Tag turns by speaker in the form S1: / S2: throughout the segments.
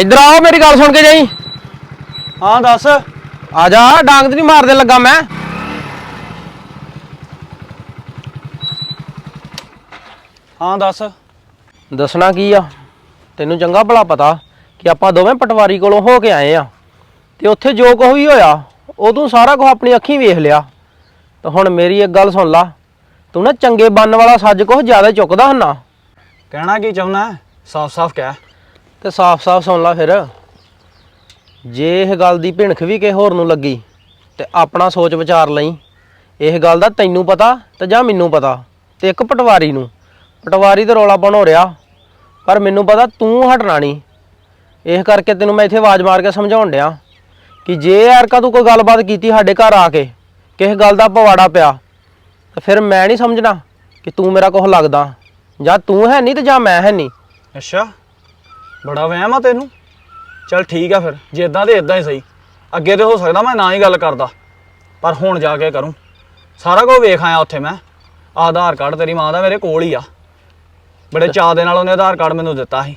S1: ਇੱਧਰ ਆਓ ਮੇਰੀ ਗੱਲ ਸੁਣ ਕੇ ਜਾਈ।
S2: ਹਾਂ ਦੱਸ।
S1: ਆ ਜਾ ਡਾਂਗ ਤੇ ਨਹੀਂ ਮਾਰਦੇ ਲੱਗਾ ਮੈਂ।
S2: ਹਾਂ ਦੱਸ।
S1: ਦੱਸਣਾ ਕੀ ਆ? ਤੈਨੂੰ ਚੰਗਾ ਭਲਾ ਪਤਾ ਕਿ ਆਪਾਂ ਦੋਵੇਂ ਪਟਵਾਰੀ ਕੋਲੋਂ ਹੋ ਕੇ ਆਏ ਆ। ਤੇ ਉੱਥੇ ਜੋ ਕੁਝ ਵੀ ਹੋਇਆ ਤੂੰ ਸਾਰਾ ਕੁਝ ਆਪਣੀ ਅੱਖੀਂ ਵੇਖ ਲਿਆ। ਤਾਂ ਹੁਣ ਮੇਰੀ ਇੱਕ ਗੱਲ ਸੁਣ ਲਾ। ਤੂੰ ਨਾ ਚੰਗੇ ਬੰਨ ਵਾਲਾ ਸੱਜ ਕੁਝ ਜ਼ਿਆਦਾ ਚੁੱਕਦਾ ਹੁੰਨਾ
S2: ਕਹਿਣਾ ਕੀ ਚਾਹੁੰਦਾ? ਸਾਫ਼-ਸਾਫ਼ ਕਹਿ।
S1: ਤੇ ਸਾਫ਼-ਸਾਫ਼ ਸੁਣ ਲਾ ਫਿਰ। ਜੇ ਇਹ ਗੱਲ ਦੀ ਭਿਣਖ ਵੀ ਕਿਸੇ ਹੋਰ ਨੂੰ ਲੱਗੀ ਤੇ ਆਪਣਾ ਸੋਚ ਵਿਚਾਰ ਲਈ, ਇਹ ਗੱਲ ਦਾ ਤੈਨੂੰ ਪਤਾ ਤੇ ਜਾਂ ਮੈਨੂੰ ਪਤਾ ਤੇ ਇੱਕ ਪਟਵਾਰੀ ਨੂੰ। ਪਟਵਾਰੀ ਤੇ ਰੌਲਾ ਪਾਉਣ ਹੋ ਰਿਹਾ, ਪਰ ਮੈਨੂੰ ਪਤਾ ਤੂੰ ਹਟਣਾ ਨਹੀਂ। ਇਸ ਕਰਕੇ ਤੈਨੂੰ ਮੈਂ ਇੱਥੇ ਆਵਾਜ਼ ਮਾਰ ਕੇ ਸਮਝਾਉਣ ਡਿਆ ਕਿ ਜੇ ਯਾਰ ਕਾ ਤੂੰ ਕੋਈ ਗੱਲਬਾਤ ਕੀਤੀ ਸਾਡੇ ਘਰ ਆ ਕੇ, ਕਿਸੇ ਗੱਲ ਦਾ ਪਵਾੜਾ ਪਿਆ, ਤਾਂ ਫਿਰ ਮੈਂ ਨਹੀਂ ਸਮਝਣਾ ਕਿ ਤੂੰ ਮੇਰਾ ਕੁਝ ਲੱਗਦਾ ਜਾਂ ਤੂੰ ਹੈ ਨਹੀਂ ਤੇ ਜਾਂ ਮੈਂ ਹੈ ਨਹੀਂ।
S2: ਅੱਛਾ। ਬੜਾ ਵਹਿਮ ਆ ਤੈਨੂੰ। ਚੱਲ ਠੀਕ ਆ ਫਿਰ ਜੇ ਇਦਾਂ ਤੇ ਇਦਾਂ ਹੀ ਸਹੀ। ਅੱਗੇ ਤੇ ਹੋ ਸਕਦਾ ਮੈਂ ਨਾ ਹੀ ਗੱਲ ਕਰਦਾ ਪਰ ਹੁਣ ਜਾ ਕੇ ਕਰੂੰ। ਸਾਰਾ ਕੁਝ ਵੇਖ ਆਇਆ ਉੱਥੇ ਮੈਂ। ਆਧਾਰ ਕਾਰਡ ਤੇਰੀ ਮਾਂ ਦਾ ਮੇਰੇ ਕੋਲ ਹੀ ਆ। ਬੜੇ ਚਾਅ ਦੇ ਨਾਲ ਉਹਨੇ ਆਧਾਰ ਕਾਰਡ ਮੈਨੂੰ ਦਿੱਤਾ ਸੀ।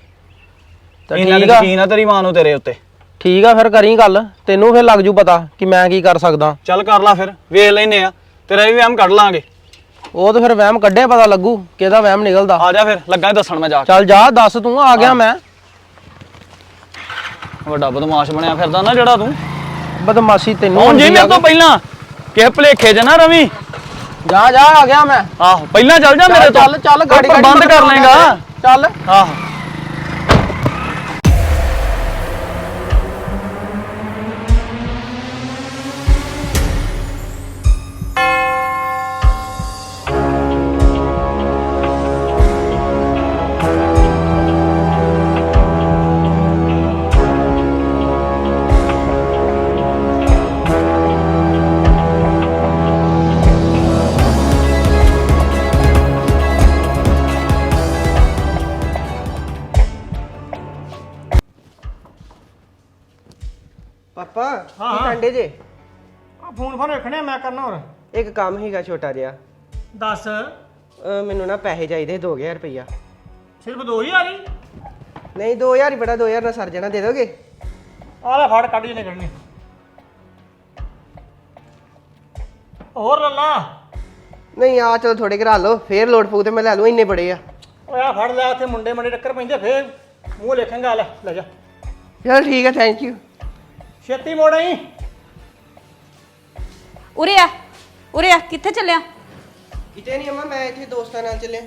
S1: ਤਾਂ
S2: ਕੁ
S1: ਠੀਕ ਆ।
S2: ਯਕੀਨ ਆ ਤੇਰੀ ਮਾਂ ਨੂੰ ਤੇਰੇ ਉੱਤੇ।
S1: ਠੀਕ ਆ ਫਿਰ ਕਰੀ ਗੱਲ। ਤੈਨੂੰ ਫਿਰ ਲੱਗ ਜੂ ਪਤਾ ਕਿ ਮੈਂ ਕੀ ਕਰ ਸਕਦਾ।
S2: ਚੱਲ ਕਰ ਲਾ ਫਿਰ ਵੇਖ ਲੈਨੇ ਆ। ਤੇਰਾ ਵੀ ਵਹਿਮ ਕੱਢ ਲਾਂਗੇ।
S1: ਉਹ ਤਾਂ ਫਿਰ ਵਹਿਮ ਕੱਢਿਆ ਪਤਾ ਲੱਗੂ ਕਿਹਦਾ ਵਹਿਮ ਨਿਕਲਦਾ।
S2: ਆ ਜਾ ਫਿਰ ਲੱਗਾ ਦੱਸਣ ਮੈਂ ਜਾ ਕੇ।
S1: ਚੱਲ ਜਾ ਦੱਸ ਤੂੰ ਆ ਗਿਆ ਮੈਂ।
S2: ਵੱਡਾ ਬਦਮਾਸ਼ ਬਣਿਆ ਫਿਰਦਾ ਨਾ ਜਿਹੜਾ ਤੂੰ।
S1: ਬਦਮਾਸ਼ੀ ਤੈਨੂੰ
S2: ਹੁਣ ਜੀ ਮੇਰੇ ਤੋਂ ਪਹਿਲਾਂ। ਕਿਸੇ ਭਲੇਖੇ 'ਚ ਨਾ ਰਵੀ?
S1: ਜਾ ਜਾ ਆ ਗਿਆ ਮੈਂ।
S2: ਆਹੋ ਪਹਿਲਾਂ ਚੱਲ ਜਾ ਮੇਰੇ ਤੋਂ।
S1: ਚੱਲ ਚੱਲ ਗਾੜੀ
S2: ਪ੍ਰਬੰਧ ਕਰ ਲੇਗਾ
S1: ਚੱਲ।
S2: ਆਹੋ।
S3: ਕੰਡੇ ਜੇ?
S4: ਆ ਫੋਨ ਫੋਨ ਰੱਖਣੇ ਮੈਂ ਕਰਨਾ ਹੋਰ।
S3: ਇੱਕ ਕੰਮ ਹੀਗਾ ਛੋਟਾ ਜਿਹਾ।
S4: ਦੱਸ।
S3: ਅਹ ਮੈਨੂੰ ਨਾ ਪੈਸੇ ਚਾਹੀਦੇ 2000 ਰੁਪਈਆ।
S4: ਸਿਰਫ 2000 ਹੀ?
S3: ਨਹੀਂ 2000 ਹੀ ਬੜਾ 2000 ਨਾਲ ਸਰ ਜਾਣਾ ਦੇ ਦੋਗੇ?
S4: ਆ ਲੈ ਫੜ ਕੱਢ ਜਨੇ ਕੱਢਣੇ ਹੋਰ ਲੱਲਾ।
S3: ਨਹੀਂ ਆ ਚਲੋ ਥੋੜੇ ਘਰਾ ਲਓ ਫੇਰ ਲੋਡ ਪਊ ਤੇ ਮੈਂ ਲੈ ਲੂੰ ਇੰਨੇ ਬੜੇ ਆ।
S4: ਓਏ ਆ ਫੜ ਲੈ ਉੱਥੇ ਮੁੰਡੇ ਮੰਡੇ ਟੱਕਰ ਪੈਂਦੇ ਫੇਰ ਮੂੰਹ ਲਿਖਾਂਗਾ ਲੈ ਲੈ ਜਾ।
S3: ਚਲ ਠੀਕ ਹੈ ਥੈਂਕ ਯੂ
S4: ਛੇਤੀ ਮੋੜ ਆਈ।
S5: ਉਰੇ ਆ ਉਰੇ ਆ ਕਿੱਥੇ ਚੱਲਿਆ?
S3: ਕਿਤੇ ਨਹੀਂ ਅਮਾ ਮੈਂ ਇੱਥੇ ਦੋਸਤਾਂ ਨਾਲ ਚੱਲਿਆ।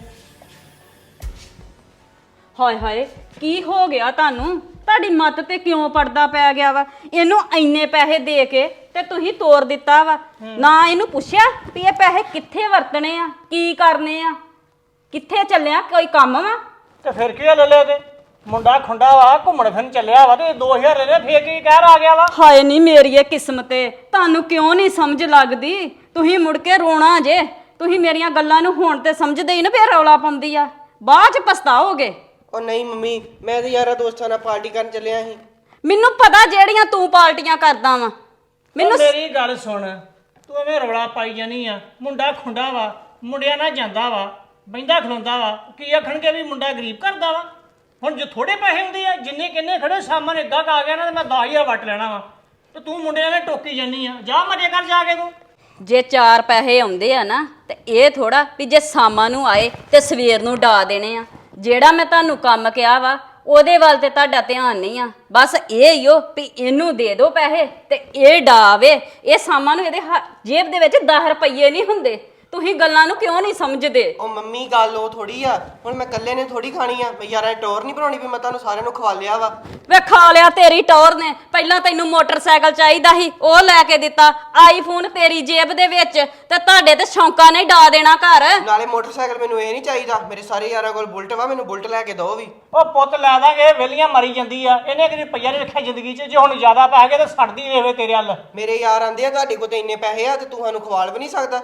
S5: ਹਾਏ ਹਾਏ ਕੀ ਹੋ ਗਿਆ ਤੁਹਾਨੂੰ? ਤੁਹਾਡੀ ਮੱਤ ਤੇ ਕਿਉਂ ਪੜਦਾ ਪੈ ਗਿਆ ਵਾ? ਇਹਨੂੰ ਇੰਨੇ ਪੈਸੇ ਦੇ ਕੇ ਤੇ ਤੁਸੀਂ ਤੋੜ ਦਿੱਤਾ ਵਾ। ਨਾ ਇਹਨੂੰ ਪੁੱਛਿਆ ਵੀ ਇਹ ਪੈਸੇ ਕਿੱਥੇ ਵਰਤਣੇ ਆ ਕੀ ਕਰਨੇ ਆ? ਕਿੱਥੇ ਚੱਲਿਆ? ਕੋਈ ਕੰਮ ਵਾ?
S4: ਤੇ ਫਿਰ ਕੀ ਆ ਲੱਲੇ ਤੇ ਮੁੰਡਾ ਖੁੰਡਾ ਵਾ ਘੁੰਮਣ ਫਿਰਨ ਚੱਲਿਆ ਵਾ ਤੇ 2000 ਲੈ ਲਿਆ ਫੇਰ ਕੀ ਕਹਿਰ ਆ ਗਿਆ ਵਾ?
S5: ਹਾਏ ਨਹੀਂ ਮੇਰੀ ਇਹ ਕਿਸਮਤ ਏ। ਤੁਹਾਨੂੰ ਕਿਉਂ ਨਹੀਂ ਸਮਝ ਲੱਗਦੀ? ਤੁਸੀਂ ਮੁੜ ਕੇ ਰੋਣਾ ਜੇ। ਤੁਸੀਂ ਮੇਰੀਆਂ ਗੱਲਾਂ ਨੂੰ ਹੁਣ ਤੇ ਸਮਝਦੇ ਹੀ ਨਾ ਫੇਰ ਰੌਲਾ ਪਾਉਂਦੀ ਆ। ਬਾਅਦ ਚ ਪਛਤਾਓਗੇ।
S3: ਉਹ ਨਹੀਂ ਮੰਮੀ ਮੈਂ ਤੇ ਯਾਰਾ ਦੋਸਤਾਂ ਨਾਲ ਪਾਰਟੀ ਕਰਨ ਚੱਲਿਆ ਸੀ।
S5: ਮੈਨੂੰ ਪਤਾ ਜਿਹੜੀਆਂ ਤੂੰ ਪਾਰਟੀਆਂ ਕਰਦਾ ਵਾ। ਮੈਨੂੰ
S4: ਮੇਰੀ ਗੱਲ ਸੁਣ। ਤੂੰ ਐਵੇਂ ਰੌਲਾ ਪਾਈ ਜਾਨੀ ਆ। ਮੁੰਡਾ ਖੁੰਡਾ ਵਾ ਮੁੰਡਿਆਂ ਨਾਲ ਜਾਂਦਾ ਵਾ ਬੈਂਦਾ ਖਲੋਂਦਾ ਵਾ। ਕੀ ਆਖਣਗੇ ਵੀ ਮੁੰਡਾ ਗਰੀਬ ਕਰਦਾ ਵਾ? ਹੁਣ ਜੇ ਥੋੜੇ ਪੈਸੇ ਹੁੰਦੇ ਆ, ਜਿੰਨੇ ਕਿੰਨੇ ਖੜੇ ਸਾਹਮਣੇ ਇਦਾਂ ਆ ਗਿਆ ਨਾ, ਤੇ ਮੈਂ 10000 ਵੱਟ ਲੈਣਾ ਵਾ। ਤੇ ਤੂੰ ਮੁੰਡਿਆਂ ਨਾਲ ਟੋਕੀ ਜਾਨੀ ਆ। ਜਾ ਮਜੇ ਕਰ ਜਾ ਕੇ ਤੂੰ।
S5: ਜੇ ਚਾਰ ਪੈਸੇ ਆਉਂਦੇ ਆ ਨਾ, ਤੇ ਇਹ ਥੋੜਾ ਵੀ ਜੇ ਸ਼ਾਮਾਂ ਨੂੰ ਆਏ ਤੇ ਸਵੇਰ ਨੂੰ ਡਾ ਦੇਣੇ ਆ। ਜਿਹੜਾ ਮੈਂ ਤੁਹਾਨੂੰ ਕੰਮ ਕਿਹਾ ਵਾ, ਉਹਦੇ ਵੱਲ ਤੇ ਤੁਹਾਡਾ ਧਿਆਨ ਨਹੀਂ ਆ। ਬਸ ਇਹ ਹੀ ਓ ਵੀ ਇਹਨੂੰ ਦੇ ਦਿਓ ਪੈਸੇ ਤੇ ਇਹ ਡਾਵੇ ਇਹ ਸ਼ਾਮਾਂ ਨੂੰ ਇਹਦੇ ਹ- ਜੇਬ ਦੇ ਵਿੱਚ 10 ਰੁਪਏ ਨਹੀਂ ਹੁੰਦੇ। ਤੁਸੀਂ ਗੱਲਾਂ ਨੂੰ ਕਿਉਂ ਨਹੀਂ ਸਮਝਦੇ?
S3: ਉਹ ਮੰਮੀ ਗੱਲ ਉਹ ਥੋੜੀ ਆ। ਹੁਣ ਮੈਂ ਇਕੱਲੇ ਨੇ ਥੋੜੀ ਖਾਣੀ ਆ। ਮੈਂ ਯਾਰਾਂ ਟੋਰ ਨਹੀਂ ਬਣਾਉਣੀ ਵੀ ਮੈਂ ਤੁਹਾਨੂੰ ਸਾਰਿਆਂ ਨੂੰ ਖਵਾ ਲਿਆ ਵਾ।
S5: ਵੇ ਖਾ ਲਿਆ ਤੇਰੀ ਟੌਰ ਨੇ। ਪਹਿਲਾਂ ਤੈਨੂੰ ਮੋਟਰਸਾਈਕਲ ਚਾਹੀਦਾ ਸੀ ਉਹ ਲੈ ਕੇ ਦਿੱਤਾ। ਆਈਫੋਨ ਤੇਰੀ ਜੇਬ ਦੇ ਵਿੱਚ ਤੇ ਤੁਹਾਡੇ ਤੇ ਸ਼ੌਂਕਾਂ ਨੇ ਡਾ ਦੇਣਾ ਘਰ।
S3: ਨਾਲੇ ਮੋਟਰਸਾਈਕਲ ਮੈਨੂੰ ਇਹ ਨਹੀਂ ਚਾਹੀਦਾ। ਮੇਰੇ ਸਾਰੇ ਯਾਰਾਂ ਕੋਲ ਬੁਲਟ ਵਾ ਮੈਨੂੰ ਬੁਲਟ ਲੈ ਕੇ ਦਿਓ ਵੀ।
S4: ਉਹ ਪੁੱਤ ਲੈ ਦਾਂਗੇ ਵੇਲੀਆਂ ਮਰੀ ਜਾਂਦੀ ਆ। ਇਹਨੇ ਕਦੀ ਰੁਪਈਆ ਨਹੀਂ ਰੱਖਿਆ ਜ਼ਿੰਦਗੀ 'ਚ। ਜੇ ਹੁਣ ਜ਼ਿਆਦਾ ਪੈ ਗਏ ਤਾਂ ਸੜਦੀ ਰਹੇ ਤੇਰੇ ਵੱਲ
S3: ਮੇਰੇ ਯਾਰ ਆਂਦੇ ਆ ਤੁਹਾਡੇ ਕੋਲ ਤੇ ਇੰਨੇ ਪੈਸੇ ਆ ਤੇ ਤੁਹਾਨੂੰ ਖਵਾਲ ਵੀ ਨਹੀਂ ਸਕਦਾ।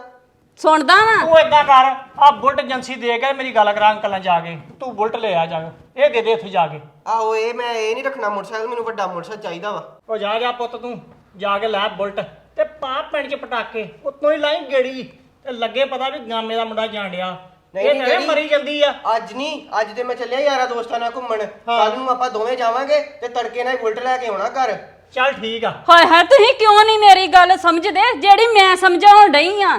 S5: ਸੁਣਦਾ ਵਾ?
S4: ਤੂੰ ਏਦਾਂ ਕਰ ਆ ਬੁਲਟ ਏਜੰਸੀ ਦੇ ਕੇ ਮੇਰੀ ਗੱਲ ਕਰਾਂ ਅੰਕਲ ਜਾ ਕੇ। ਤੂੰ ਬੁਲਟ ਲੈ ਆ ਜਾ ਕੇ ਇਹ ਦੇ ਦੇ ਇੱਥੇ ਜਾ ਕੇ।
S3: ਆਹੋ ਇਹ ਮੈਂ ਇਹ ਨਹੀਂ ਰੱਖਣਾ ਮੋਟਰਸਾਈਕਲ ਮੈਨੂੰ ਵੱਡਾ ਮੋਟਰਸਾਈਕਲ ਚਾਹੀਦਾ ਵਾ।
S4: ਉਹ ਜਾ ਜਾ ਪੁੱਤ ਤੂੰ ਜਾ ਕੇ ਲੈ ਬੁਲਟ। ਤੇ ਪਾ ਪਿੰਡ 'ਚ ਪਟਾਕੇ ਉੱਤੋਂ ਹੀ ਲਾਈ ਗੇੜੀ। ਤੇ ਲੱਗੇ ਪਤਾ ਵੀ ਗਾਮੇ ਦਾ ਮੁੰਡਾ ਜਾਣ ਡਿਆ।
S3: ਨਹੀਂ,
S4: ਇਹ
S3: ਨਹੀਂ,
S4: ਨਵੇਂ ਮਰੀ ਜਾਂਦੀ ਆ।
S3: ਅੱਜ ਨਹੀਂ ਅੱਜ ਤੇ ਮੈਂ ਚੱਲਿਆ ਯਾਰਾ ਦੋਸਤਾਂ ਨਾਲ ਘੁੰਮਣ। ਕੱਲ ਨੂੰ ਆਪਾਂ ਦੋਵੇਂ ਜਾਵਾਂਗੇ ਤੇ ਤੜਕੇ ਨਾਲ ਹੀ ਬੁਲਟ ਲੈ ਕੇ ਆਉਣਾ ਘਰ।
S4: ਚੱਲ ਠੀਕ ਆ।
S5: ਹਾਏ ਹਾਏ ਤੁਸੀਂ ਕਿਉਂ ਨਹੀਂ ਮੇਰੀ ਗੱਲ ਸਮਝਦੇ? ਜਿਹੜੀ ਮੈਂ ਸਮਝਾਉਣ ਡਈ ਆ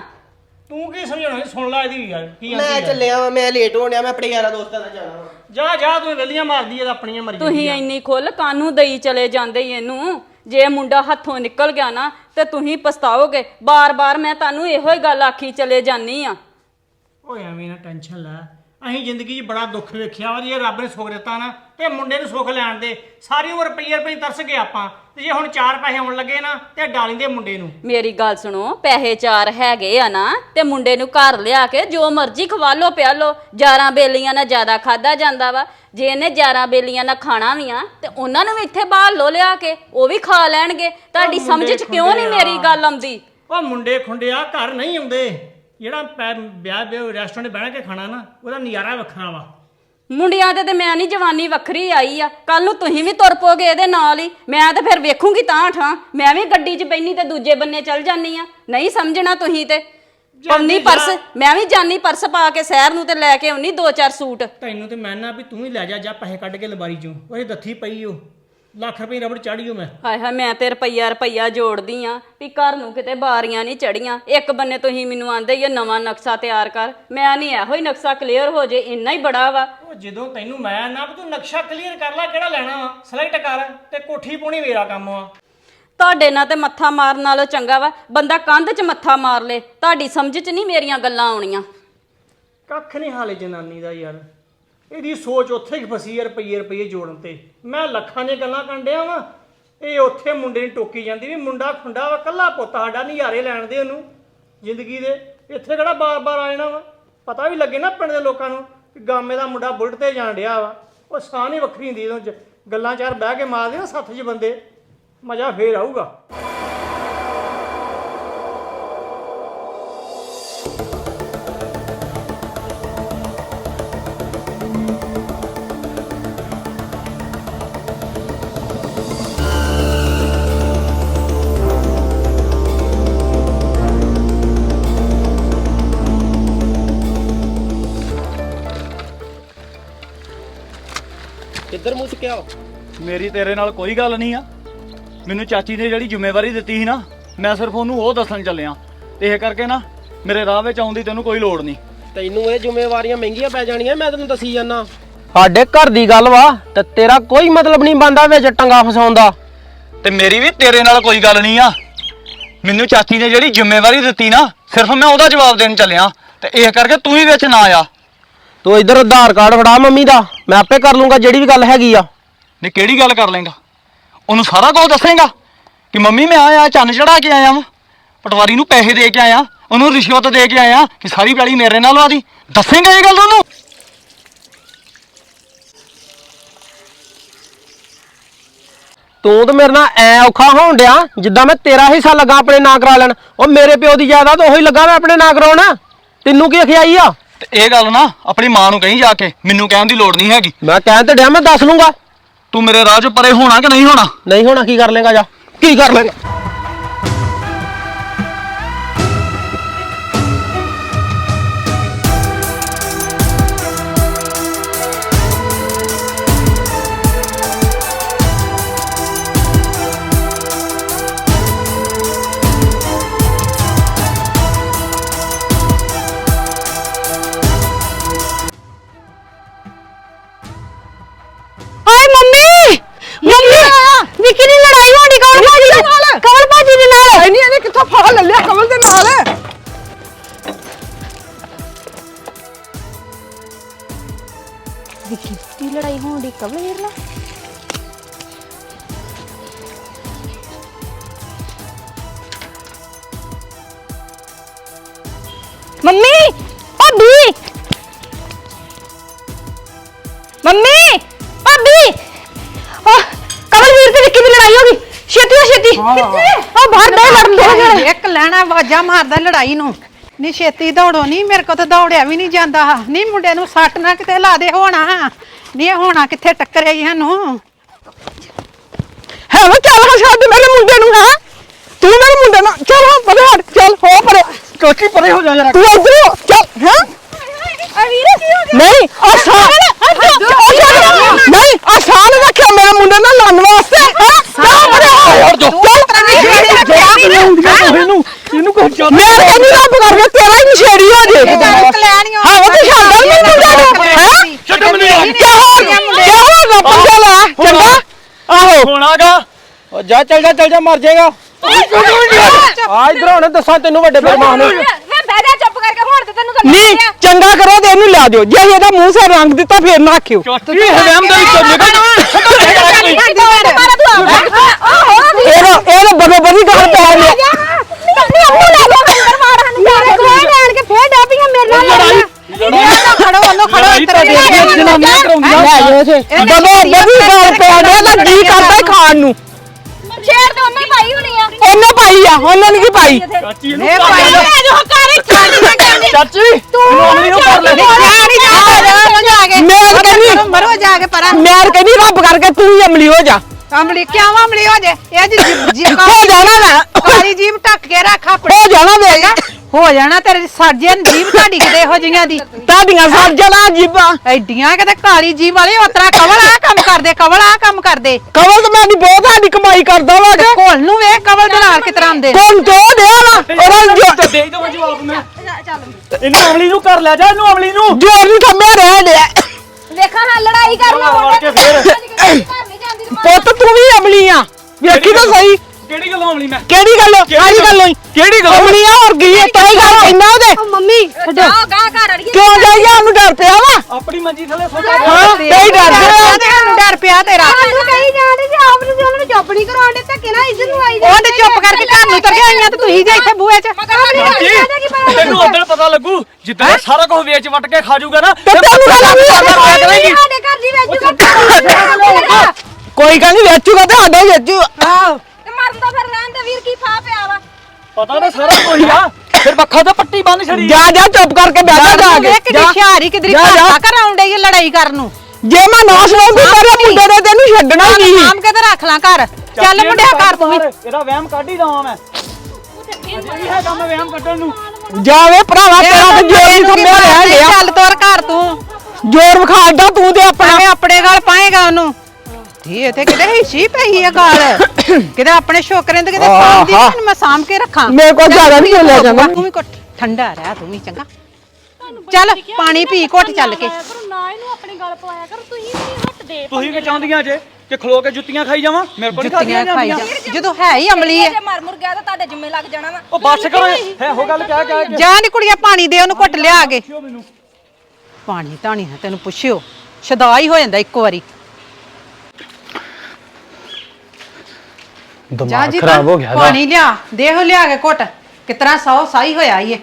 S4: ਤੂੰ ਕੀ ਸਮਝਾਉਣਾ ਸੁਣ ਲੈ ਇਹਦੀ ਗੱਲ ਕੀ
S3: ਮੈਂ
S4: ਆਂਦੀ ਆ।
S3: ਚੱਲਿਆ ਵਾਂ ਮੈਂ ਲੇਟ ਹੋਣ ਡਿਆ ਮੈਂ ਆਪਣੇ ਯਾਰਾ ਦੋਸਤਾਂ ਨਾਲ ਜਾਣਾ ਵਾ।
S4: ਜਾ ਜਾ ਤੂੰ ਵੇਲੀਆਂ ਮਾਰਦੀ ਆ ਆਪਣੀਆਂ ਮਰੀ ਜਾਂਦੀ
S5: ਤੁਸੀਂ। ਇੰਨੀ ਖੁੱਲ ਕਾਨੂੰ ਦਈ ਚਲੇ ਜਾਂਦੇ ਈ ਇਹਨੂੰ? ਜੇ ਮੁੰਡਾ ਹੱਥੋਂ ਨਿਕਲ ਗਿਆ ਨਾ ਤੇ ਤੁਸੀਂ ਪਛਤਾਓਗੇ ਬਾਰ-ਬਾਰ ਮੈਂ ਤੁਹਾਨੂੰ ਇਹੋ ਹੀ ਗੱਲ ਆਖੀ ਚਲੇ ਜਾਨੀ ਆ।
S4: ਓਏ ਐਵੇਂ ਨਾ ਟੈਨਸ਼ਨ ਲੈ। ਅਸੀਂ ਜ਼ਿੰਦਗੀ 'ਚ ਬੜਾ ਦੁੱਖ ਵੇਖਿਆ ਵਾ ਜੇ ਰੱਬ ਨੇ ਸੁੱਖ ਦਿੱਤਾ ਨਾ ਤੇ ਮੁੰਡੇ ਨੂੰ ਸੁੱਖ ਲੈਣ ਦੇ। ਸਾਰੀ ਉਮਰ ਰੁਪਈਏ ਰੁਪਏ ਤਰਸ ਗਏ ਆਪਾਂ। ਤੇ ਜੇ ਹੁਣ ਚਾਰ ਪੈਸੇ ਆਉਣ ਲੱਗੇ ਨਾ ਤੇ ਡਾਲੀ ਦੇ ਮੁੰਡੇ ਨੂੰ।
S5: ਮੇਰੀ ਗੱਲ ਸੁਣੋ ਪੈਸੇ ਚਾਰ ਹੈਗੇ ਆ ਨਾ ਤੇ ਮੁੰਡੇ ਨੂੰ ਘਰ ਲਿਆ ਕੇ ਜੋ ਮਰਜ਼ੀ ਖਵਾ ਲੋ ਪਿਆ ਲੋ 11 ਬੇਲੀਆਂ ਨਾਲ ਜ਼ਿਆਦਾ ਖਾਦਾ ਜਾਂਦਾ ਵਾ। ਜੇ ਇਹਨੇ 11 ਬੇਲੀਆਂ ਨਾਲ ਖਾਣਾ ਵੀ ਆ ਤੇ ਉਹਨਾਂ ਨੂੰ ਵੀ ਇੱਥੇ ਬਾਹਰ ਲੋ ਲਿਆ ਕੇ ਉਹ ਵੀ ਖਾ ਲੈਣਗੇ। ਤੁਹਾਡੀ ਸਮਝ 'ਚ ਕਿਉਂ ਨਹੀਂ ਮੇਰੀ ਗੱਲ ਆਉਂਦੀ?
S4: ਉਹ ਮੁੰਡੇ ਖੁੰਡਿਆ ਘਰ ਨਹੀਂ ਆਉਂਦੇ। ਜਿਹੜਾ ਪੈ- ਵਿਆਹ ਵਿਆਹ ਰੈਸਟੋਰੈਂਟ ਬਹਿ ਕੇ ਖਾਣਾ ਨਾ ਉਹਦਾ ਨਜ਼ਾਰਾ ਵੱਖਰਾ ਵਾ।
S5: ਮੁੰਡਿਆਂ ਤੇ ਤੇ ਮੈਂ ਨਹੀਂ ਜਵਾਨੀ ਵੱਖਰੀ ਆਈ ਆ। ਕੱਲ ਨੂੰ ਤੁਸੀਂ ਵੀ ਤੁਰ ਪੋਗੇ ਇਹਦੇ ਨਾਲ ਹੀ। ਮੈਂ ਤਾਂ ਫਿਰ ਵੇਖੂੰਗੀ ਤਾਂ ਠਾਂ। ਮੈਂ ਵੀ ਗੱਡੀ 'ਚ ਬੈਣੀ ਤੇ ਦੂਜੇ ਬੰਨੇ ਚੱਲ ਜਾਨੀ ਆ। ਨਹੀਂ ਸਮਝਣਾ ਤੁਸੀਂ ਤੇ। ਪੰਨੀ। ਪਰਸ ਮੈਂ ਵੀ ਜਾਨੀ ਪਰਸ ਪਾ ਕੇ ਸ਼ਹਿਰ ਨੂੰ ਤੇ ਲੈ ਕੇ ਆਉਣੀ ਦੋ ਚਾਰ ਸੂਟ।
S4: ਤੈਨੂੰ ਤੇ ਮੈਂ ਨਾ ਵੀ ਤੂੰ ਹੀ ਲੈ ਜਾ ਜਾ ਪੈਸੇ ਕੱਢ ਕੇ ਲਬਾਰੀ ਚੋਂ। ਉਹਦੇ ਦੱਥੀ ਪਈ ਓ। ਲੱਖ ਰੁਪਏ ਰਬੜ ਚਾੜੀਓ ਮੈਂ।
S5: ਹਾਏ ਹਾਏ ਮੈਂ ਤੇ ਰੁਪਈਆ ਰੁਪਈਆ ਜੋੜਦੀ ਆ ਵੀ ਘਰ ਨੂੰ ਕਿਤੇ ਬਾਰੀਆਂ ਨਹੀਂ ਚੜੀਆਂ। ਇੱਕ ਬੰਨੇ ਤੁਸੀਂ ਮੈਨੂੰ ਆਂਦੇ ਹੀ ਨਵਾਂ ਨਕਸ਼ਾ ਤਿਆਰ ਕਰ। ਮੈਂ ਨਹੀਂ ਇਹੋ ਹੀ ਨਕਸ਼ਾ ਕਲੀਅਰ ਹੋ ਜੇ ਇੰਨਾ ਹੀ ਬੜਾ ਵਾ।
S4: ਉਹ ਜਦੋਂ ਤੈਨੂੰ ਮੈਂ ਨਾ ਵੀ ਤੂੰ ਨਕਸ਼ਾ ਕਲੀਅਰ ਕਰ ਲੈ ਕਿਹੜਾ ਲੈਣਾ ਵਾ? ਸਿਲੈਕਟ ਕਰ ਤੇ ਕੋਠੀ ਪਾਉਣੀ ਮੇਰਾ ਕੰਮ ਵਾ।
S5: ਤੁਹਾਡੇ ਨਾਲ ਤੇ ਮੱਥਾ ਮਾਰਨ ਨਾਲੋਂ ਚੰਗਾ ਵਾ। ਬੰਦਾ ਕੰਧ 'ਚ ਮੱਥਾ ਮਾਰ ਲੇ ਤੁਹਾਡੀ ਸਮਝ 'ਚ ਨਹੀਂ ਮੇਰੀਆਂ ਗੱਲਾਂ ਆਉਣੀਆਂ।
S4: ਕੱਖ ਨਹੀਂ ਹਾਲੇ ਜਨਾਨੀ ਦਾ ਯਾਰ। ਇਹਦੀ ਸੋਚ ਉੱਥੇ ਹੀ ਫਸੀ ਹੈ ਰੁਪਈਏ ਰੁਪਈਏ ਜੋੜਨ ਤੇ। ਮੈਂ ਲੱਖਾਂ ਦੀਆਂ ਗੱਲਾਂ ਕਰਨ ਡਿਆ ਵਾਂ। ਇਹ ਉੱਥੇ ਮੁੰਡੇ ਨੂੰ ਟੋਕੀ ਜਾਂਦੀ ਵੀ ਮੁੰਡਾ ਖੁੰਡਾ ਵਾ, ਕੱਲਾ ਪੁੱਤ ਸਾਡਾ, ਨਜ਼ਾਰੇ ਲੈਣ ਦੇ ਉਹਨੂੰ। ਜ਼ਿੰਦਗੀ ਦੇ, ਇੱਥੇ ਕਿਹੜਾ ਬਾਰ-ਬਾਰ ਆ ਜਾਣਾ ਵਾ? ਪਤਾ ਵੀ ਲੱਗੇ ਨਾ ਪਿੰਡ ਦੇ ਲੋਕਾਂ ਨੂੰ ਕਿ ਗਾਮੇ ਦਾ ਮੁੰਡਾ ਬੁਲਟ ਤੇ ਜਾਣ ਡਿਆ ਵਾ। ਉਹ ਸਾਹ ਨਹੀਂ ਵੱਖਰੀ ਹੁੰਦੀ ਇਹਦੋਂ ਚ ਗੱਲਾਂ ਚਾਰ ਬਹਿ ਕੇ ਮਾਰਦੇ ਨਾ ਸੱਤ ਚ ਬੰਦੇ। ਮਜ਼ਾ ਫੇਰ ਆਊਗਾ।
S3: ਚੁੱਕਿਆ
S2: ਮੇਰੀ ਤੇਰੇ ਨਾਲ ਕੋਈ ਗੱਲ ਨਹੀਂ ਆ। ਮੈਨੂੰ ਚਾਚੀ ਨੇ ਜਿਹੜੀ ਜ਼ਿੰਮੇਵਾਰੀ ਦਿੱਤੀ ਸੀ ਨਾ ਮੈਂ ਸਿਰਫ ਉਹਨੂੰ ਉਹ ਦੱਸਣ ਚੱਲਿਆ। ਤੇ ਇਹ ਕਰਕੇ ਨਾ ਮੇਰੇ ਰਾਹ ਵਿੱਚ ਆਉਣ ਦੀ ਤੈਨੂੰ ਕੋਈ ਲੋੜ ਨਹੀਂ।
S1: ਤੈਨੂੰ ਇਹ ਜ਼ਿੰਮੇਵਾਰੀਆਂ ਮਹਿੰਗੀਆਂ ਪੈ ਜਾਣੀਆਂ ਮੈਂ ਤੈਨੂੰ ਦੱਸੀ ਜਾਂਦਾ। ਸਾਡੇ ਘਰ ਦੀ ਗੱਲ ਵਾ ਤੇ ਤੇਰਾ ਕੋਈ ਮਤਲਬ ਨਹੀਂ ਬੰਦਾ ਵਿੱਚ ਟੰਗਾ ਫਸਾਉਣ ਦਾ।
S2: ਤੇ ਮੇਰੀ ਵੀ ਤੇਰੇ ਨਾਲ ਕੋਈ ਗੱਲ ਨਹੀਂ ਆ। ਮੈਨੂੰ ਚਾਚੀ ਨੇ ਜਿਹੜੀ ਜ਼ਿੰਮੇਵਾਰੀ ਦਿੱਤੀ ਨਾ ਸਿਰਫ ਮੈਂ ਉਹਦਾ ਜਵਾਬ ਦੇਣ ਚੱਲਿਆ। ਤੇ ਇਹ ਕਰਕੇ ਤੂੰ ਹੀ ਵਿੱਚ ਨਾ ਆ।
S1: ਤੂੰ ਇੱਧਰ ਆਧਾਰ ਕਾਰਡ ਫੜਾ ਮੰਮੀ ਦਾ ਮੈਂ ਆਪੇ ਕਰ ਲੂੰਗਾ ਜਿਹੜੀ ਵੀ ਗੱਲ ਹੈਗੀ ਆ।
S2: ਨੇ ਕਿਹੜੀ ਗੱਲ ਕਰ ਲੇਗਾ ਉਹਨੂੰ ਸਾਰਾ ਕੁਝ ਦੱਸੇਗਾ ਕਿ ਮੰਮੀ ਮੈਂ ਆਇਆ ਚੰਨ ਚੜਾ ਕੇ ਆਇਆ ਵਾਂ ਪਟਵਾਰੀ ਨੂੰ ਪੈਸੇ ਦੇ ਕੇ ਆਇਆ ਉਹਨੂੰ ਰਿਸ਼ਵਤ ਦੇ ਕੇ ਆਇਆ ਕਿ ਸਾਰੀ ਪੈਲੀ ਮੇਰੇ ਨਾਲ ਆਦੀ ਦੱਸੇਗਾ ਇਹ ਗੱਲ ਉਹਨੂੰ?
S1: ਤੂੰ ਤੇ ਮੇਰੇ ਨਾਲ ਐ ਔਖਾ ਹੋਣ ਡਿਆ ਜਿੱਦਾਂ ਮੈਂ ਤੇਰਾ ਹਿੱਸਾ ਲੱਗਾ ਆਪਣੇ ਨਾਂ ਕਰਾ ਲੈਣ। ਉਹ ਮੇਰੇ ਪਿਓ ਦੀ ਜਾਇਦਾਦ ਉਹੀ ਲੱਗਾ ਮੈਂ ਆਪਣੇ ਨਾਂ ਕਰਾਉਣ। ਤੈਨੂੰ ਕੀ ਅਖਿਆਈ ਆ?
S2: ਤੇ ਇਹ ਗੱਲ ਨਾ ਆਪਣੀ ਮਾਂ ਨੂੰ ਕਹੀਂ ਜਾ ਕੇ ਮੈਨੂੰ ਕਹਿਣ ਦੀ ਲੋੜ ਨਹੀਂ ਹੈਗੀ।
S1: ਮੈਂ ਕਹਿਣ ਤੇ ਡਿਆ ਮੈਂ ਦੱਸ ਲੂੰਗਾ।
S2: ਤੂੰ ਮੇਰੇ ਰਾਹ ਚ ਪਰੇ ਹੋਣਾ ਕਿ ਨਹੀਂ ਹੋਣਾ?
S1: ਨਹੀਂ ਹੋਣਾ, ਕੀ ਕਰ ਲੇਗਾ ਜਾ? ਕੀ ਕਰ ਲੇਗਾ
S6: ਮੰਮੀ ਭਾਬੀ। ਮੰਮੀ ਭਾਬੀ। ਆਹ, ਕਮਲ ਵੀਰ ਤੇ ਨਿੱਕੀ ਦੀ ਲੜਾਈ ਹੋ ਗਈ? ਛੇਤੀ ਆ ਛੇਤੀ। ਆ? ਬਾਹਰ ਦੇ ਲੜਨ ਦੋ ਜਣੇ
S7: ਇੱਕ ਲੈਣਾ ਆਵਾਜ਼ਾਂ ਮਾਰਦਾ ਲੜਾਈ ਨੂੰ। ਨਹੀਂ ਛੇਤੀ ਦੌੜੋ ਨਹੀਂ ਮੇਰੇ ਕੋ ਤਾਂ ਦੌੜਿਆ ਵੀ ਨਹੀਂ ਜਾਂਦਾ ਨਹੀਂ ਮੁੰਡੇ ਨੂੰ ਸੱਟ ਨਾ ਕਿਤੇ ਲਾ ਦੇ ਹੋਣਾ ਨਹੀਂ ਇਹ ਹੋਣਾ ਕਿੱਥੇ ਟੱਕਰਿਆ ਹੀ ਸਾਨੂੰ।
S6: ਹੈ ਵਾ ਚੱਲ ਹਾਂ ਛੱਡ ਮੇਰੇ ਮੁੰਡੇ ਨੂੰ ਹਾਂ। ਤੂੰ ਮੇਰੇ ਮੁੰਡੇ ਨਾਲ ਚੱਲ ਹਾਂ ਪਰੇ ਹਟ ਚੱਲ ਹੋ ਪਰੇ।
S2: ਕੋਚੀ ਪਰੇ ਹੋ ਜਾ ਜਰਾ।
S6: ਤੂੰ ਇੱਧਰ ਹੋ, ਚੱਲ ਹਾਂ?
S8: ਨਹੀਂ ਆ ਸਾਲ ਨਹੀਂ ਆ ਸਾਲ ਰੱਖਿਆ ਮੇਰੇ ਮੁੰਡੇ ਨਾਲ ਲੜਨ ਵਾਸਤੇ। ਹਾਂ? ਸਾਲ ਹੋਰ ਜੋ ਇਹਨੂੰ ਇਹਨੂੰ ਕੁਝ ਮੈਂ ਕਹਿੰਦੀ ਰੱਬ ਕਰਕੇ ਤੇਰਾ ਹੀ ਨਸ਼ੇੜੀ ਹੋ ਜੇ। ਹਾਂ ਉਹ ਤੇ ਛੱਡਦਾ ਨਹੀਂ ਮੁੰਡਾ ਹੈ?
S2: ਛੱਡ ਮੈਨੂੰ
S8: ਕਿਹੋ ਕਿਹੋ ਰੱਬ ਕੋਲ ਆ। ਚੰਗਾ? ਆਹੋ।
S2: ਹੋਣਾਗਾ
S1: ਜਾ ਚੱਲ ਜਾ ਚੱਲ ਜਾ ਮਰ ਜਾਏਗਾ। ਆ ਇਧਰ ਹੁਣ ਦੱਸਾਂ ਤੈਨੂੰ ਵੱਡੇ ਬਰਮਾਨ ਨੂੰ
S6: ਮੈਂ ਬਹਿ ਜਾ ਚੁੱਪ ਕਰਕੇ ਹੁਣ ਤੇ ਤੈਨੂੰ
S8: ਨਹੀਂ ਚੰਗਾ ਕਰੋ ਤੇ ਇਹਨੂੰ ਲਿਆ ਦਿਓ ਜੇ ਇਹਦਾ ਮੂੰਹ ਸੇ ਰੰਗ ਦਿੱਤਾ ਫੇਰ ਨਾ ਆਖਿਓ
S2: ਕੀ ਹਰਾਮ ਦਾ ਵਿੱਚੋਂ
S8: ਇਹਦਾ ਇਹਦਾ ਬਦੋ ਬਦੀ ਗੱਲ ਪੈ ਗਈ
S7: ਖੜੋ ਉਹਨੂੰ ਖੜੋ ਇੱਧਰ ਦੇ
S2: ਜਨਾਨੀਆਂ ਕਰਾਉਂਦੀਆਂ
S8: ਲੈ ਜਾਓ ਇਥੇ ਬਦੋ ਬਦੀ ਗੱਲ ਪੈ ਇਹਦਾ ਜੀ ਕਰਦਾ ਖਾਣ ਨੂੰ
S6: ਛੇੜ ਤੇ ਉਹਨੇ ਪਾਈ ਹੋਣੀ ਆ।
S8: ਉਹਨੇ ਪਾਈ ਆ ਉਹਨਾਂ ਨੇ ਕੀ ਪਾਈ।
S2: ਚਾਚੀ ਇਹਨੂੰ
S7: ਇਹ ਭਾਈ
S2: ਲੈ।
S6: ਜੋ ਕਰ
S2: ਚਾਚੀ ਤੂੰ ਅਮਲੀ ਨੂੰ ਕਰ ਲੈ।
S8: ਮੈਂ ਤਾਂ ਕਹਿੰਦੀ
S7: ਮਰੋ ਜਾ ਕੇ। ਪਰਾਂ।
S8: ਮੈਂ ਤਾਂ ਕਹਿੰਦੀ ਰੱਬ ਕਰਕੇ ਤੂੰ ਹੀ ਅਮਲੀ ਹੋ ਜਾ।
S7: ਅਮਲੀ ਕਿਉਂ ਅਮਲੀ ਹੋ ਜੇ? ਇਹ ਜੀ ਜੀ
S8: ਹੋ ਜਾਣਾ ਮੈਂ।
S7: ਕਾਲੀ ਜੀਬ ਢੱਕ ਕੇ ਰੱਖ ਆਪਣੇ।
S8: ਹੋ ਜਾਣਾ ਵੇ
S7: ਹੋ ਜਾਣਾ ਤੇਰੇ ਸਾਜੇ ਜੀਬ ਤੁਹਾਡੀ ਕਿਤੇ ਹੋ ਜੀਆਂ ਦੀ?
S8: ਤੁਹਾਡੀਆਂ ਸਭ ਜਣਾ ਜੀਬਾਂ।
S7: ਐਡੀਆਂ ਕਿਤੇ ਕਾਲੀ ਜੀਬ ਵਾਲੇ ਉਤਰਾ ਕਵਲ ਆ ਕੰਮ ਕਰਦੇ ਕਵਲ ਆ ਕੰਮ ਕਰਦੇ।
S8: ਕਵਲ ਤਾਂ ਮੈਂ ਦੀ ਬਹੁਤ ਸਾਡੀ ਕਮਾਈ ਕਰਦਾ ਵਾ
S7: ਤੇ ਘੋਲ ਨੂੰ ਵੇਖ ਕਵਲ ਦੇ ਨਾਲ ਕਿਤਰਾ ਆਉਂਦੇ। ਨੇ।
S8: ਕੋਣ ਤੋਂ ਦੇ ਵਾ
S2: ਦੇ ਦੋ ਜਵਾਬ ਮੈਂ। ਇਹਨੂੰ ਅਮਲੀ ਨੂੰ ਕਰ ਲੈ ਜਾ ਇਹਨੂੰ ਅਮਲੀ ਨੂੰ।
S8: ਜੋ ਨਹੀਂ ਥੰਮੇ ਰਹਿ ਲਿਆ
S6: ਵੇਖਾਂ ਹਾਂ ਲੜਾਈ ਕਰਨਾ
S8: ਪੁੱਤ ਤੂੰ ਵੀ ਅਮਲੀ ਆ। ਵੇਖੀ ਤਾਂ ਸਹੀ।
S2: ਕਿਹੜੀ ਗੱਲ ਅਮਲੀ ਮੈਂ
S8: ਕਿਹੜੀ ਗੱਲ ਆਹੀ ਗੱਲ? ਹੋਈ।
S2: ਕਿਹੜੀ ਗੱਲ?
S8: ਅਮਲੀ ਆ ਹੋਰ ਗਈ ਤਾਂ ਹੀ ਗੱਲ ਕਹਿੰਦਾ ਉਹਦੇ।
S6: ਮੰਮੀ ਜਾ ਗਾ ਘਰ ਅੜੀਏ।
S8: ਕਿਉਂ ਜਾਈਆ ਉਹਨੂੰ ਡਰ ਪਿਆ ਵਾ।
S2: ਆਪਣੀ ਮੰਜੀ ਥੱਲੇ ਸੁੱਟ
S8: ਹਾਂ ਤੇ ਹੀ ਡਰ ਪਿਆ
S7: ਤੇ ਸਾਨੂੰ ਡਰ ਪਿਆ ਤੇਰਾ।
S6: ਸਾਨੂੰ ਕਹੀ ਜਾਂਦੇ ਸੀ ਆਪ ਨੂੰ ਉਹਨਾਂ ਨੂੰ ਚੁੱਪ ਨਹੀਂ ਕਰਾਉਂਦੇ ਧੱਕੇ ਨਾਲ ਇੱਧਰ ਨੂੰ ਆਈ
S7: ਉਹ ਤੇ ਚੁੱਪ ਕਰਕੇ ਘਰ ਨੂੰ ਤੁਰ ਆਈਆਂ ਤੇ ਤੁਸੀਂ ਜੇ ਇੱਥੇ ਬੂਹੇ 'ਚ।
S2: ਚਾਚੀ ਤੈਨੂੰ ਉਦੋਂ ਪਤਾ ਲੱਗੂ ਜਿੱਦਾਂ ਸਾਰਾ ਕੁਝ ਵੇਚ ਵਟ ਕੇ ਖਾ ਜਾਊਗਾ ਨਾ
S8: ਤੇ ਤੈਨੂੰ ਪਤਾ ਵੀ ਹੈ।
S6: ਸਾਡੇ ਘਰ ਦੀ ਵੇਚੂਗਾ
S8: ਕੋਈ ਗੱਲ ਨਹੀਂ ਵੇਚੂਗਾ ਤੇ ਸਾਡਾ ਵੇਚੂ।
S7: ਆਹੋ।
S6: ਤੇ ਮਰਨ ਦਾ ਫਿਰ ਵੀਰ ਕੀ ਫਾ ਪਿਆ ਵਾ?
S2: ਪਤਾ ਤਾਂ ਸਾਰਾ ਕੁਝ ਆ। ਫਿਰ ਬੱਖਾ ਤੇ ਪੱਟੀ ਬੰਨ ਛੜੀ।
S8: ਜਾ ਜਾ ਚੁੱਪ ਕਰਕੇ ਬੈਠ ਜਾ ਜਾ ਕੇ।
S7: ਕਿਦੀ ਹੁਸ਼ਿਆਰੀ ਕਿਦਰੀ
S8: ਜਾ, ਜਾ।
S7: ਘਾਟਾ ਕਰਾਉਣ ਡਈ ਏ ਲੜਾਈ ਕਰਨ ਨੂੰ।
S8: ਜੇ ਮੈਂ ਨਾ ਸੁਣਾਉਂਦੀ ਤੇਰੇ ਮੁੰਡੇ ਨੇ ਤੈਨੂੰ ਛੱਡਣਾ ਹੀ। ਨਹੀਂ
S7: ਨਾਮ ਕੇ ਤੇ ਰੱਖ ਲਾਂ ਘਰ। ਚੱਲ ਮੁੰਡਿਆ ਘਰ ਤੂੰ ਵੀ।
S2: ਇਹਦਾ ਵਹਿਮ ਕੱਢ ਹੀ ਦਵਾਂ ਮੈਂ। ਇਹ ਹੈ ਕੰਮ ਵਹਿਮ ਕੱਢਣ ਨੂੰ।
S8: ਜਾਵੇ ਭਰਾਵਾ ਤੇਰਾ ਤੇ ਜੋਰ ਨਹੀਂ ਥੰਮਿਆ ਰਹਿ ਲਿਆ
S7: ਚੱਲ ਤੋਰ ਘਰ ਤੂੰ।
S8: ਜੋਰ ਵਿਖਾੜਦਾ ਤੂੰ ਤੇ ਆਪਣਾ।
S7: ਐਵੇਂ ਆਪਣੇ ਗਾਲ ਪਾਏਗਾ ਉਹਨੂੰ। ਧੀ ਇੱਥੇ ਕਿਤੇ ਹਿੱਸੀ ਪਈ ਆ ਗਾਲ। ਕਿਤੇ ਆਪਣੇ ਛੋਕਰੇ ਦੇ ਕਿਤੇ ਸਾਂਭਦੀ ਨੀ, ਇਹਨੂੰ ਮੈਂ ਸਾਂਭ ਕੇ ਰੱਖਾਂ।
S8: ਮੇਰੇ ਕੋਲ ਜ਼ਿਆਦਾ ਨਹੀਂ ਬੋਲਿਆ ਜਾਂਦਾ।
S7: ਤੂੰ ਵੀ ਘੁੱਟ। ਠੰਡਾ ਰਹਿ ਤੂੰ ਵੀ ਚੰਗਾ। ਚੱਲ ਪਾਣੀ ਪੀ ਘੁੱਟ ਚੱਲ ਕੇ।
S6: ਨਾ ਇਹਨੂੰ ਆਪਣੀ ਗੱਲ ਪਵਾਇਆ ਕਰ ਤੁਸੀਂ ਨਹੀਂ ਹਟਦੇ
S2: ਤੁਸੀਂ ਕੀ ਚਾਹੁੰਦੀਆਂ ਜੇ ਕਿ ਖਲੋ ਕੇ ਜੁੱਤੀਆਂ ਖਾਈ ਜਾਵਾਂ? ਮੇਰੇ ਕੋਲ ਨਹੀਂ
S7: ਜੁੱਤੀਆਂ ਖਾਈ ਜਾ। ਜਦੋਂ ਹੈ ਹੀ ਅਮਲੀ ਹੈ।
S6: ਜੇ ਮਰ ਮੁਰ ਗਿਆ ਤਾਂ ਤੁਹਾਡੇ ਜਿੰਮੇ ਲੱਗ ਜਾਣਾ ਵਾ।
S2: ਉਹ ਬੱਸ ਕਰੋ। ਹੈ ਉਹ ਗੱਲ ਕਹਿ ਕਹਿ ਕੇ।
S7: ਜਾਂ ਨੀ ਕੁੜੀਆਂ ਪਾਣੀ ਦੇ ਉਹਨੂੰ ਘੁੱਟ ਲਿਆ ਕੇ। ਪਾਣੀ ਧਾਣੀ ਤੈਨੂੰ ਪੁੱਛਿਓ। ਸ਼ਦਾ ਹੀ ਹੋ ਜਾਂਦਾ ਇੱਕੋ ਵਾਰੀ। ਜਾ
S1: ਦਿਮਾਗ
S7: ਜੀ
S1: ਖਰਾਬ ਹੋ ਗਿਆ ਇਹਦਾ।
S7: ਪਾਣੀ ਲਿਆ ਦੇਹੋ ਲਿਆ ਕੇ ਘੁੱਟ ਕਿਤਨਾ ਸੌ ਸਾਈ ਹੋਇਆ ਈ ਇਹ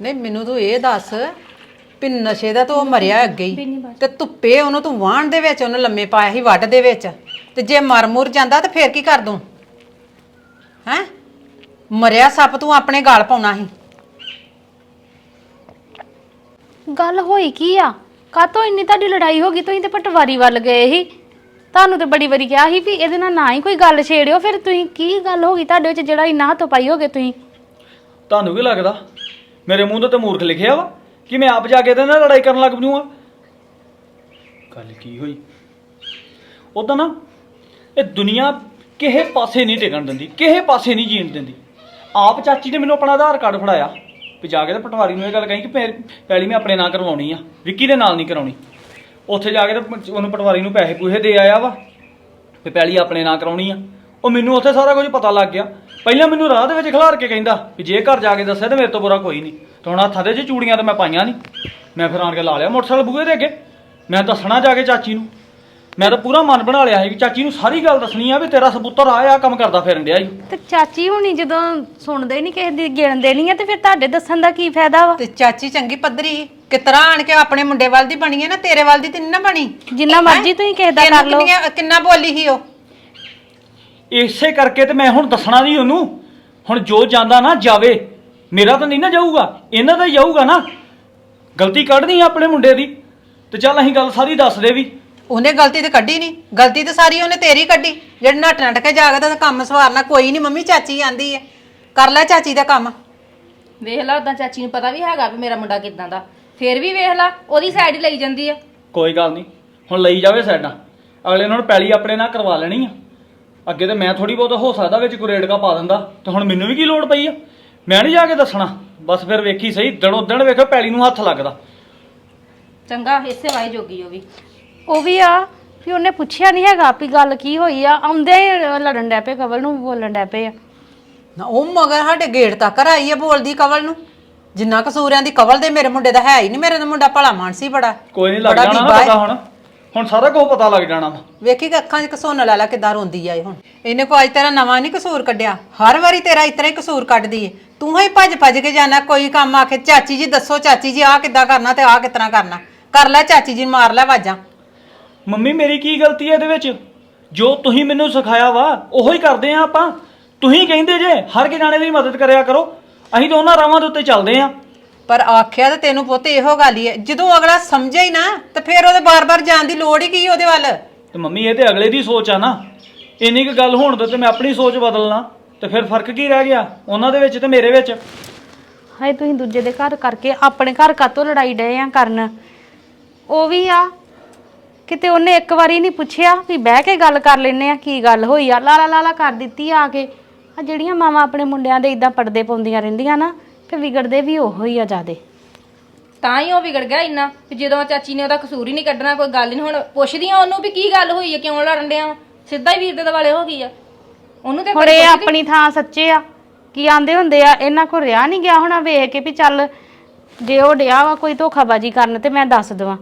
S7: ਨਹੀਂ ਮੈਨੂੰ ਤੂੰ ਇਹ ਦੱਸ ਵੀ ਨਸ਼ੇ ਦਾ ਤਾਂ ਉਹ ਮਰਿਆ ਅੱਗੇ ਹੀ। ਤੇ ਧੁੱਪੇ ਉਹਨੂੰ ਤੂੰ ਵਾਹਣ ਦੇ ਵਿੱਚ ਉਹਨੂੰ ਲੰਮੇ ਪਾਇਆ ਸੀ ਵੱਢ ਦੇ ਵਿੱਚ। ਤੇ ਜੇ ਮਰ ਮੁਰ ਜਾਂਦਾ ਤੇ ਫੇਰ ਕੀ ਕਰ ਦੂੰ? ਹੈ? ਮਰਿਆ ਸੱਪ ਤੂੰ ਆਪਣੇ ਗਾਲ ਪਾਉਣਾ ਸੀ।
S9: ਗੱਲ ਹੋਈ ਕੀ ਆ? ਕਾਤੋਂ ਇੰਨੀ ਤੁਹਾਡੀ ਲੜਾਈ ਹੋ ਗਈ? ਤੁਸੀਂ ਤੇ ਪਟਵਾਰੀ ਵੱਲ ਗਏ ਸੀ। ਤੁਹਾਨੂੰ ਤੇ ਬੜੀ ਵਾਰੀ ਕਿਹਾ ਸੀ ਵੀ ਇਹਦੇ ਨਾਲ ਨਾ ਹੀ ਕੋਈ ਗੱਲ ਛੇੜਿਓ ਫਿਰ ਤੁਸੀਂ ਕੀ ਗੱਲ ਹੋ ਗਈ ਤੁਹਾਡੇ ਵਿੱਚ ਜਿਹੜਾ ਇੰਨਾ ਹੱਥੋਂ ਪਾਈ ਹੋਗੇ ਤੁਸੀਂ?
S2: ਤੁਹਾਨੂੰ ਕੀ ਲੱਗਦਾ? ਮੇਰੇ ਮੂੰਹ ਤੇ ਤਾਂ ਮੂਰਖ ਲਿਖਿਆ ਵਾ? ਕਿ ਮੈਂ ਆਪ ਜਾ ਕੇ ਇਹਦੇ ਨਾਲ ਲੜਾਈ ਕਰਨ ਲੱਗ ਪਜੂਗਾ? ਗੱਲ ਕੀ ਹੋਈ? ਉਦਾਂ ਨਾ ਇਹ ਦੁਨੀਆ ਕਿਸੇ ਪਾਸੇ ਨਹੀਂ ਟਿਕਣ ਦਿੰਦੀ ਕਿਸੇ ਪਾਸੇ ਨਹੀਂ ਜੀਣ ਦਿੰਦੀ। ਆਪ ਚਾਚੀ ਨੇ ਮੈਨੂੰ ਆਪਣਾ ਆਧਾਰ ਕਾਰਡ ਫੜਾਇਆ ਵੀ ਜਾ ਕੇ ਤੇ ਪਟਵਾਰੀ ਨੂੰ ਇਹ ਗੱਲ ਕਹੀ ਕਿ ਪੈ- ਪਹਿਲੀ ਮੈਂ ਆਪਣੇ ਨਾਂ ਕਰਵਾਉਣੀ ਆ ਵਿੱਕੀ ਦੇ ਨਾਲ ਨਹੀਂ ਕਰਾਉਣੀ। ਉੱਥੇ ਜਾ ਕੇ ਤੇ ਉਹਨੂੰ ਪਟਵਾਰੀ ਨੂੰ ਪੈਸੇ ਪੂਸੇ ਦੇ ਆਇਆ ਵਾ ਵੀ ਪਹਿਲੀ ਆਪਣੇ ਨਾਂ ਕਰਾਉਣੀ ਆ। ਉਹ ਮੈਨੂੰ ਉੱਥੇ ਸਾਰਾ ਕੁਝ ਪਤਾ ਲੱਗ ਗਿਆ। ਪਹਿਲਾਂ ਮੈਨੂੰ ਰਾਹ ਦੇ ਵਿੱਚ ਖਿਲਾਰ ਕੇ ਕਹਿੰਦਾ ਵੀ ਜੇ ਘਰ ਜਾ ਕੇ ਦੱਸਿਆ ਤੇ ਮੇਰੇ ਤੋਂ ਬੁਰਾ ਕੋਈ ਨਹੀਂ। ਤੇ ਹੁਣ ਹੱਥਾਂ ਦੇ 'ਚ ਚੂੜੀਆਂ ਤੇ ਮੈਂ ਪਾਈਆਂ ਨਹੀਂ ਮੈਂ ਫਿਰ ਆਣ ਕੇ ਲਾ ਲਿਆ ਮੋਟਰਸਾਈਕਲ ਬੂਹੇ ਦੇ ਅੱਗੇ। ਮੈਂ ਦੱਸਣਾ ਜਾ ਕੇ ਚਾਚੀ ਨੂੰ। ਮੈਂ ਤਾਂ ਪੂਰਾ ਮਨ ਬਣਾ ਲਿਆ ਸੀ ਕਿ ਚਾਚੀ ਨੂੰ ਸਾਰੀ ਗੱਲ ਦੱਸਣੀ ਆ ਵੀ ਤੇਰਾ ਸਬੂਤਰ ਆ ਆ ਕੰਮ ਕਰਦਾ ਫਿਰਨ ਡਿਆ ਈ।
S9: ਤੇ ਚਾਚੀ ਹੁਣੀ ਜਦੋਂ ਸੁਣਦੇ ਨਹੀਂ ਕਿਸੇ ਦੀ ਗਿਣਦੇ ਨਹੀਂ ਆ ਤੇ ਫਿਰ ਤੁਹਾਡੇ ਦੱਸਣ ਦਾ ਕੀ ਫਾਇਦਾ ਵਾ?
S7: ਤੇ ਚਾਚੀ ਚੰਗੀ ਪੱਧਰੀ ਕਿਤਰਾ ਆਣ ਕੇ ਆਪਣੇ ਮੁੰਡੇ ਵੱਲ ਦੀ ਬਣੀ ਹੈ ਨਾ ਤੇਰੇ ਵੱਲ ਦੀ ਤੇ ਨਾ ਬਣੀ।
S9: ਜਿੰਨਾ ਮਰਜ਼ੀ ਤੁਸੀਂ ਕਿਸੇ ਦਾ ਕਰ ਲਓ।
S7: ਕਿੰਨੀਆਂ- ਕਿੰਨਾ ਬੋਲੀ ਸੀ ਉਹ?
S2: ਇਸੇ ਕਰਕੇ ਤੇ ਮੈਂ ਹੁਣ ਦੱਸਣਾ ਨਹੀਂ ਉਹਨੂੰ। ਹੁਣ ਜੋ ਜਾਂਦਾ ਨਾ ਜਾਵੇ। ਮੇਰਾ ਤਾਂ ਨਹੀਂ ਨਾ ਜਾਊਗਾ ਇਹਨਾਂ ਦਾ ਹੀ ਜਾਊਗਾ ਨਾ। ਗਲਤੀ ਕੱਢਣੀ ਆ ਆਪਣੇ ਮੁੰਡੇ ਦੀ ਤੇ ਚੱਲ ਅਸੀਂ ਗੱਲ ਸਾਰੀ ਦੱਸ ਦੇ ਵੀ।
S7: ਉਹਨੇ ਗਲਤੀ ਤੇ ਕੱਢੀ ਨਹੀਂ ਗਲਤੀ ਤੇ ਸਾਰੀ ਉਹਨੇ ਤੇਰੀ ਕੱਢੀ। ਜਿਹੜੇ ਨੱਟ ਨੱਟ ਕੇ ਜਾਗਦਾ ਤਾਂ ਕੰਮ ਸਵਾਰਨਾ ਕੋਈ ਨਹੀਂ ਮੰਮੀ ਚਾਚੀ ਆਂਦੀ ਹੈ ਕਰ ਲੈ ਚਾਚੀ ਦਾ ਕੰਮ।
S10: ਵੇਖ ਲਾ ਉਦਾਂ ਚਾਚੀ ਨੂੰ ਪਤਾ ਵੀ ਹੈਗਾ ਵੀ ਮੇਰਾ ਮੁੰਡਾ ਕਿਦਾਂ ਦਾ। ਫੇਰ ਵੀ ਵੇਖ ਲਾ ਉਹਦੀ ਸਾਈਡ ਹੀ ਲਈ ਜਾਂਦੀ ਆ।
S2: ਕੋਈ ਗੱਲ ਨਹੀਂ ਹੁਣ ਲਈ ਜਾਵੇ ਸਾਈਡਾਂ ਅਗਲੇ ਨਾਲ ਪੈਲੀ ਆਪਣੇ ਨਾਲ ਕਰਵਾ ਲੈਣੀ ਆ। ਅੱਗੇ ਤੇ ਮੈਂ ਥੋੜੀ ਬਹੁਤ ਹੋ ਸਕਦਾ ਵਿੱਚ ਕੋਈ ਰੇੜਕਾ ਪਾ ਦਿੰਦਾ ਤੇ ਹੁਣ ਮੈਨੂੰ ਵੀ ਕੀ ਲੋੜ ਪਈ ਆ? ਮੈਂ ਨਹੀਂ ਜਾ ਕੇ ਦੱਸਣਾ। ਬਸ ਫਿਰ ਵੇਖੀ ਸਹੀ ਦਿਨੋਂ ਦਿਨ ਵੇਖੋ ਪੈਲੀ ਨੂੰ ਹੱਥ ਲੱਗਦਾ।
S10: ਚੰਗਾ ਇਸੇ ਵਾਈ ਜੋਗੀ ਉਹ ਵੀ।
S9: ਉਹ ਵੀ ਆ ਵੀ ਉਹਨੇ ਪੁੱਛਿਆ ਨਹੀਂ ਹੈਗਾ ਵੀ ਗੱਲ ਕੀ ਹੋਈ ਆ। ਆਉਂਦੇ ਹੀ ਲੜਨ ਡੈ ਪਏ ਕਵਲ ਨੂੰ ਬੋਲਣ ਡੈ ਪਏ ਆ।
S7: ਨਾ ਉਹ ਮਗਰ ਸਾਡੇ ਗੇਟ ਤੱਕ ਆਈ ਹੈ ਬੋਲਦੀ ਕਵਲ ਨੂੰ। ਜਿੰਨਾ ਕਸੂਰਿਆਂ ਦੀ ਕਵਲ ਦੇ ਮੇਰੇ ਮੁੰਡੇ ਦਾ ਹੈ ਹੀ ਨਹੀਂ ਮੇਰੇ ਦਾ ਮੁੰਡਾ ਭਲਾ ਮਾਨਸੀ ਬੜਾ।
S2: ਕੋਈ ਨਹੀਂ ਲੱਗ
S7: ਬੜਾ
S2: ਜਾਣਾ ਨਾ
S7: ਹੈ।
S2: ਪਤਾ ਹੁਣ। ਹੁਣ ਸਾਰਾ ਕੁਝ ਪਤਾ ਲੱਗ ਜਾਣਾ ਵਾ।
S7: ਵੇਖੀ ਕਿ ਅੱਖਾਂ 'ਚ ਕਸੋਨਾ ਲੈ ਲੈ ਕਿਦਾਂ ਰੋਂਦੀ ਆ ਇਹ ਹੁਣ। ਇਹਨੇ ਕੋਈ ਅੱਜ ਤੇਰਾ ਨਵਾਂ ਨਹੀਂ ਕਸੂਰ ਕੱਢਿਆ। ਹਰ ਵਾਰੀ ਤੇਰਾ ਇਤਨਾ ਹੀ ਕਸੂਰ ਕੱਢਦੀ ਏ। ਤੂੰ ਹੀ ਭੱਜ ਭੱਜ ਕੇ ਜਾਣਾ ਕੋਈ ਕੰਮ ਆਖੇ ਚਾਚੀ ਜੀ ਦੱਸੋ ਚਾਚੀ ਜੀ ਆਹ ਕਿੱਦਾਂ ਕਰਨਾ ਤੇ ਆਹ ਕਿਤਨਾ ਕਰਨਾ। ਕਰ ਲੈ ਚਾਚੀ ਜੀ ਨੂੰ ਮਾਰ ਲੈ ਵਾਜਾਂ
S2: ਮੰਮੀ ਮੇਰੀ ਕੀ ਗਲਤੀ ਹੈ ਇਹਦੇ ਵਿੱਚ? ਜੋ ਤੁਸੀਂ ਮੈਨੂੰ ਸਿਖਾਇਆ ਵਾ ਉਹੋ ਹੀ ਕਰਦੇ ਆ ਆਪਾਂ। ਤੁਸੀਂ ਕਹਿੰਦੇ ਜੇ ਹਰ ਇੱਕ ਜਾਣੇ ਦੀ ਮਦਦ ਕਰਿਆ ਕਰੋ। ਅਸੀਂ ਤਾਂ ਉਹਨਾਂ ਰਾਵਾਂ ਦੇ ਉੱਤੇ ਚੱਲਦੇ ਆ।
S7: ਪਰ ਆਖਿਆ ਤਾਂ ਤੈਨੂੰ ਪੁੱਤ ਇਹੋ ਗੱਲ ਹੀ ਹੈ। ਜਦੋਂ ਅਗਲਾ ਸਮਝੇ ਹੀ ਨਾ ਤੇ ਫਿਰ ਉਹਦੇ ਬਾਰ-ਬਾਰ ਜਾਣ ਦੀ ਲੋੜ ਹੀ ਕੀ ਉਹਦੇ ਵੱਲ?
S2: ਤੇ ਮੰਮੀ ਇਹ ਤੇ ਅਗਲੇ ਦੀ ਸੋਚ ਆ ਨਾ। ਇੰਨੀ ਕੁ ਗੱਲ ਹੋਣ ਤੋਂ ਤੇ ਮੈਂ ਆਪਣੀ ਸੋਚ ਬਦਲਣਾ। ਤੇ ਫਿਰ ਫ਼ਰਕ ਕੀ ਰਹਿ ਗਿਆ? ਉਹਨਾਂ ਦੇ ਵਿੱਚ ਤੇ ਮੇਰੇ ਵਿੱਚ।
S9: ਹਾਏ ਤੁਸੀਂ ਦੂਜੇ ਦੇ ਘਰ ਕਰਕੇ ਆਪਣੇ ਘਰ ਕਾਤੋਂ ਲੜਾਈ ਡਏ ਆ ਕਰਨ? ਉਹ ਵੀ ਆ। ਕਿਤੇ ਉਹਨੇ ਇੱਕ ਵਾਰੀ ਨਹੀਂ ਪੁੱਛਿਆ ਵੀ ਬਹਿ ਕੇ ਗੱਲ ਕਰ ਲੈਨੇ ਆ ਕੀ ਗੱਲ ਹੋਈ ਆ? ਲਾਲਾ ਲਾਲਾ ਕਰ ਦਿੱਤੀ ਆ ਕੇ। ਆ ਜਿਹੜੀਆਂ ਮਾਵਾਂ ਆਪਣੇ ਮੁੰਡਿਆਂ ਦੇ ਇਦਾਂ ਪਰਦੇ ਪਾਉਂਦੀਆਂ ਰਹਿੰਦੀਆਂ ਨਾ ਫਿਰ ਵਿਗੜਦੇ ਵੀ ਉਹੋ ਹੀ ਆ ਜਿਆਦੇ।
S10: ਤਾਂ ਹੀ ਉਹ ਵਿਗੜ ਗਿਆ ਇੰਨਾ ਵੀ ਜਦੋਂ ਚਾਚੀ ਨੇ ਉਹਦਾ ਕਸੂਰ ਹੀ ਨਹੀਂ ਕੱਢਣਾ ਕੋਈ ਗੱਲ ਨਹੀਂ ਹੁਣ ਪੁੱਛਦੀਆਂ ਉਹਨੂੰ ਵੀ ਕੀ ਗੱਲ ਹੋਈ ਹੈ ਕਿਉਂ ਲੜਨ ਡਿਆ? ਸਿੱਧਾ ਹੀ ਵੀਰ ਦੇ ਦੁਆਲੇ ਹੋ ਗਈ ਆ। ਉਹਨੂੰ ਤੇ
S9: ਹੁਣ ਇਹ ਆਪਣੀ ਥਾਂ ਸੱਚੇ ਆ। ਕੀ ਆਂਦੇ ਹੁੰਦੇ ਆ ਇਹਨਾਂ ਕੋ ਰਿਆ ਨਹੀਂ ਗਿਆ ਹੋਣਾ ਵੇਖ ਕੇ ਵੀ ਚੱਲ ਜੇ ਉਹ ਡਿਆ ਵਾ ਕੋਈ ਧੋਖਾਬਾਜੀ ਕਰਨ ਤੇ ਮੈਂ ਦੱਸ ਦਵਾਂ।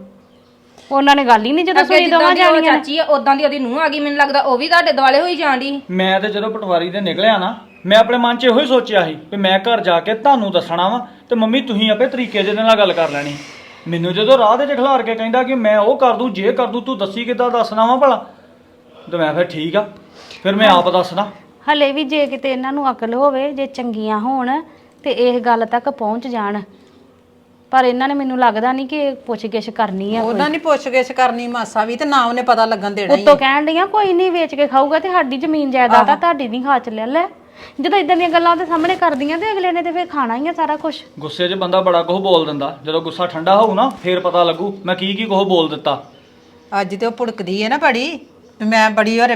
S9: ਉਹਨਾਂ ਨੇ ਗੱਲ ਹੀ ਨਹੀਂ ਜਦੋਂ ਸੁਣੀ
S10: ਜਿੱਦਾਂ
S9: ਦੋਵਾਂ ਜਾਣੀਆਂ।
S10: ਚਾਚੀ ਆ ਉਦਾਂ ਦੀ ਉਹਦੀ ਨੂੰਹ ਆ ਗਈ ਮੈਨੂੰ ਲੱਗਦਾ ਉਹ ਵੀ ਤੁਹਾਡੇ ਦੁਆਲੇ ਹੋਈ ਜਾਂਦੀ
S2: ਮੈਂ ਤੇ ਜਦੋਂ ਪਟਵਾਰੀ ਦੇ ਨਿਕਲਿਆ ਨਾ ਮੈਂ ਆਪਣੇ ਮਨ 'ਚ ਇਹੋ ਹੀ ਸੋਚਿਆ ਸੀ ਵੀ ਮੈਂ ਘਰ ਜਾ ਕੇ ਤੁਹਾਨੂੰ ਦੱਸਣਾ ਵਾ ਤੇ ਮੰਮੀ ਤੁਸੀਂ ਆਪੇ ਤਰੀਕੇ ਜਿਹੇ ਨਾਲ ਗੱਲ ਕਰ ਲੈਣੀ। ਮੈਨੂੰ ਜਦੋਂ ਰਾਹ ਦੇ 'ਚ ਖਿਲਾਰ ਕੇ ਕਹਿੰਦਾ ਕਿ ਮੈਂ ਉਹ ਕਰ ਦੂੰ ਜੇ ਕਰ ਦੂੰ ਤੂੰ ਦੱਸੀ ਕਿੱਦਾਂ ਦੱਸਣਾ ਵਾ ਭਲਾ? ਤੇ ਮੈਂ ਫਿਰ ਠੀਕ ਆ। ਫਿਰ ਮੈਂ ਆਪ ਦੱਸਣਾ
S9: ਹਲੇ ਵੀ ਜੇ ਕਿਤੇ ਇਹਨਾਂ ਨੂੰ ਅਕਲ ਹੋਵੇ ਜੇ ਚੰਗੀਆਂ ਹੋਣ ਤੇ ਇਹ ਗੱਲ ਤੱਕ ਪਹੁੰਚ ਜਾਣ। ਪਰ ਇਹਨਾਂ ਨੇ ਮੈਨੂੰ ਲੱਗਦਾ ਨਹੀਂ ਕਿ ਪੁੱਛ-ਗਿੱਛ ਕਰਨੀ ਆ
S7: ਉਹਨਾਂ ਨਹੀਂ ਪੁੱਛ-ਗਿੱਛ ਕਰਨੀ ਮਾਸਾ ਵੀ ਤੇ ਨਾ ਉਹਨੇ ਪਤਾ ਲੱਗਣ ਦੇਣਾ ਹੀ
S9: ਉੱਤੋਂ ਕਹਿਣ ਡੀਆਂ ਕੋਈ ਨਹੀਂ ਵੇਚ ਕੇ ਖਾਊਗਾ ਤੇ ਸਾਡੀ ਜ਼ਮੀਨ ਜਾਇਦਾਦ ਆ ਤੁਹਾਡੀ ਨਹੀਂ ਖਾ ਚ ਲੈ ਲੈ। ਜਦੋਂ ਇਦਾਂ ਦੀਆਂ ਗੱਲਾਂ ਉਹਦੇ ਸਾਹਮਣੇ ਕਰਦੀਆਂ ਤੇ ਅਗਲੇ ਨੇ ਤੇ ਫਿਰ ਖਾਣਾ ਹੀ ਆ ਸਾਰਾ ਕੁਝ
S2: ਗੁੱਸੇ 'ਚ ਬੰਦਾ ਬੜਾ ਕੁਝ ਬੋਲ ਦਿੰਦਾ। ਜਦੋਂ ਗੁੱਸਾ ਠੰਡਾ ਹੋਊ ਨਾ ਫੇਰ ਪਤਾ ਲੱਗੂ ਮੈਂ ਕੀ ਕੀ ਕੁਝ ਬੋਲ ਦਿੱਤਾ।
S7: ਅੱਜ ਤੇ ਉਹ ਭੁੜਕਦੀ ਹੈ ਨਾ ਬੜੀ ਵੀ ਮੈਂ ਬੜੀ ਔਰ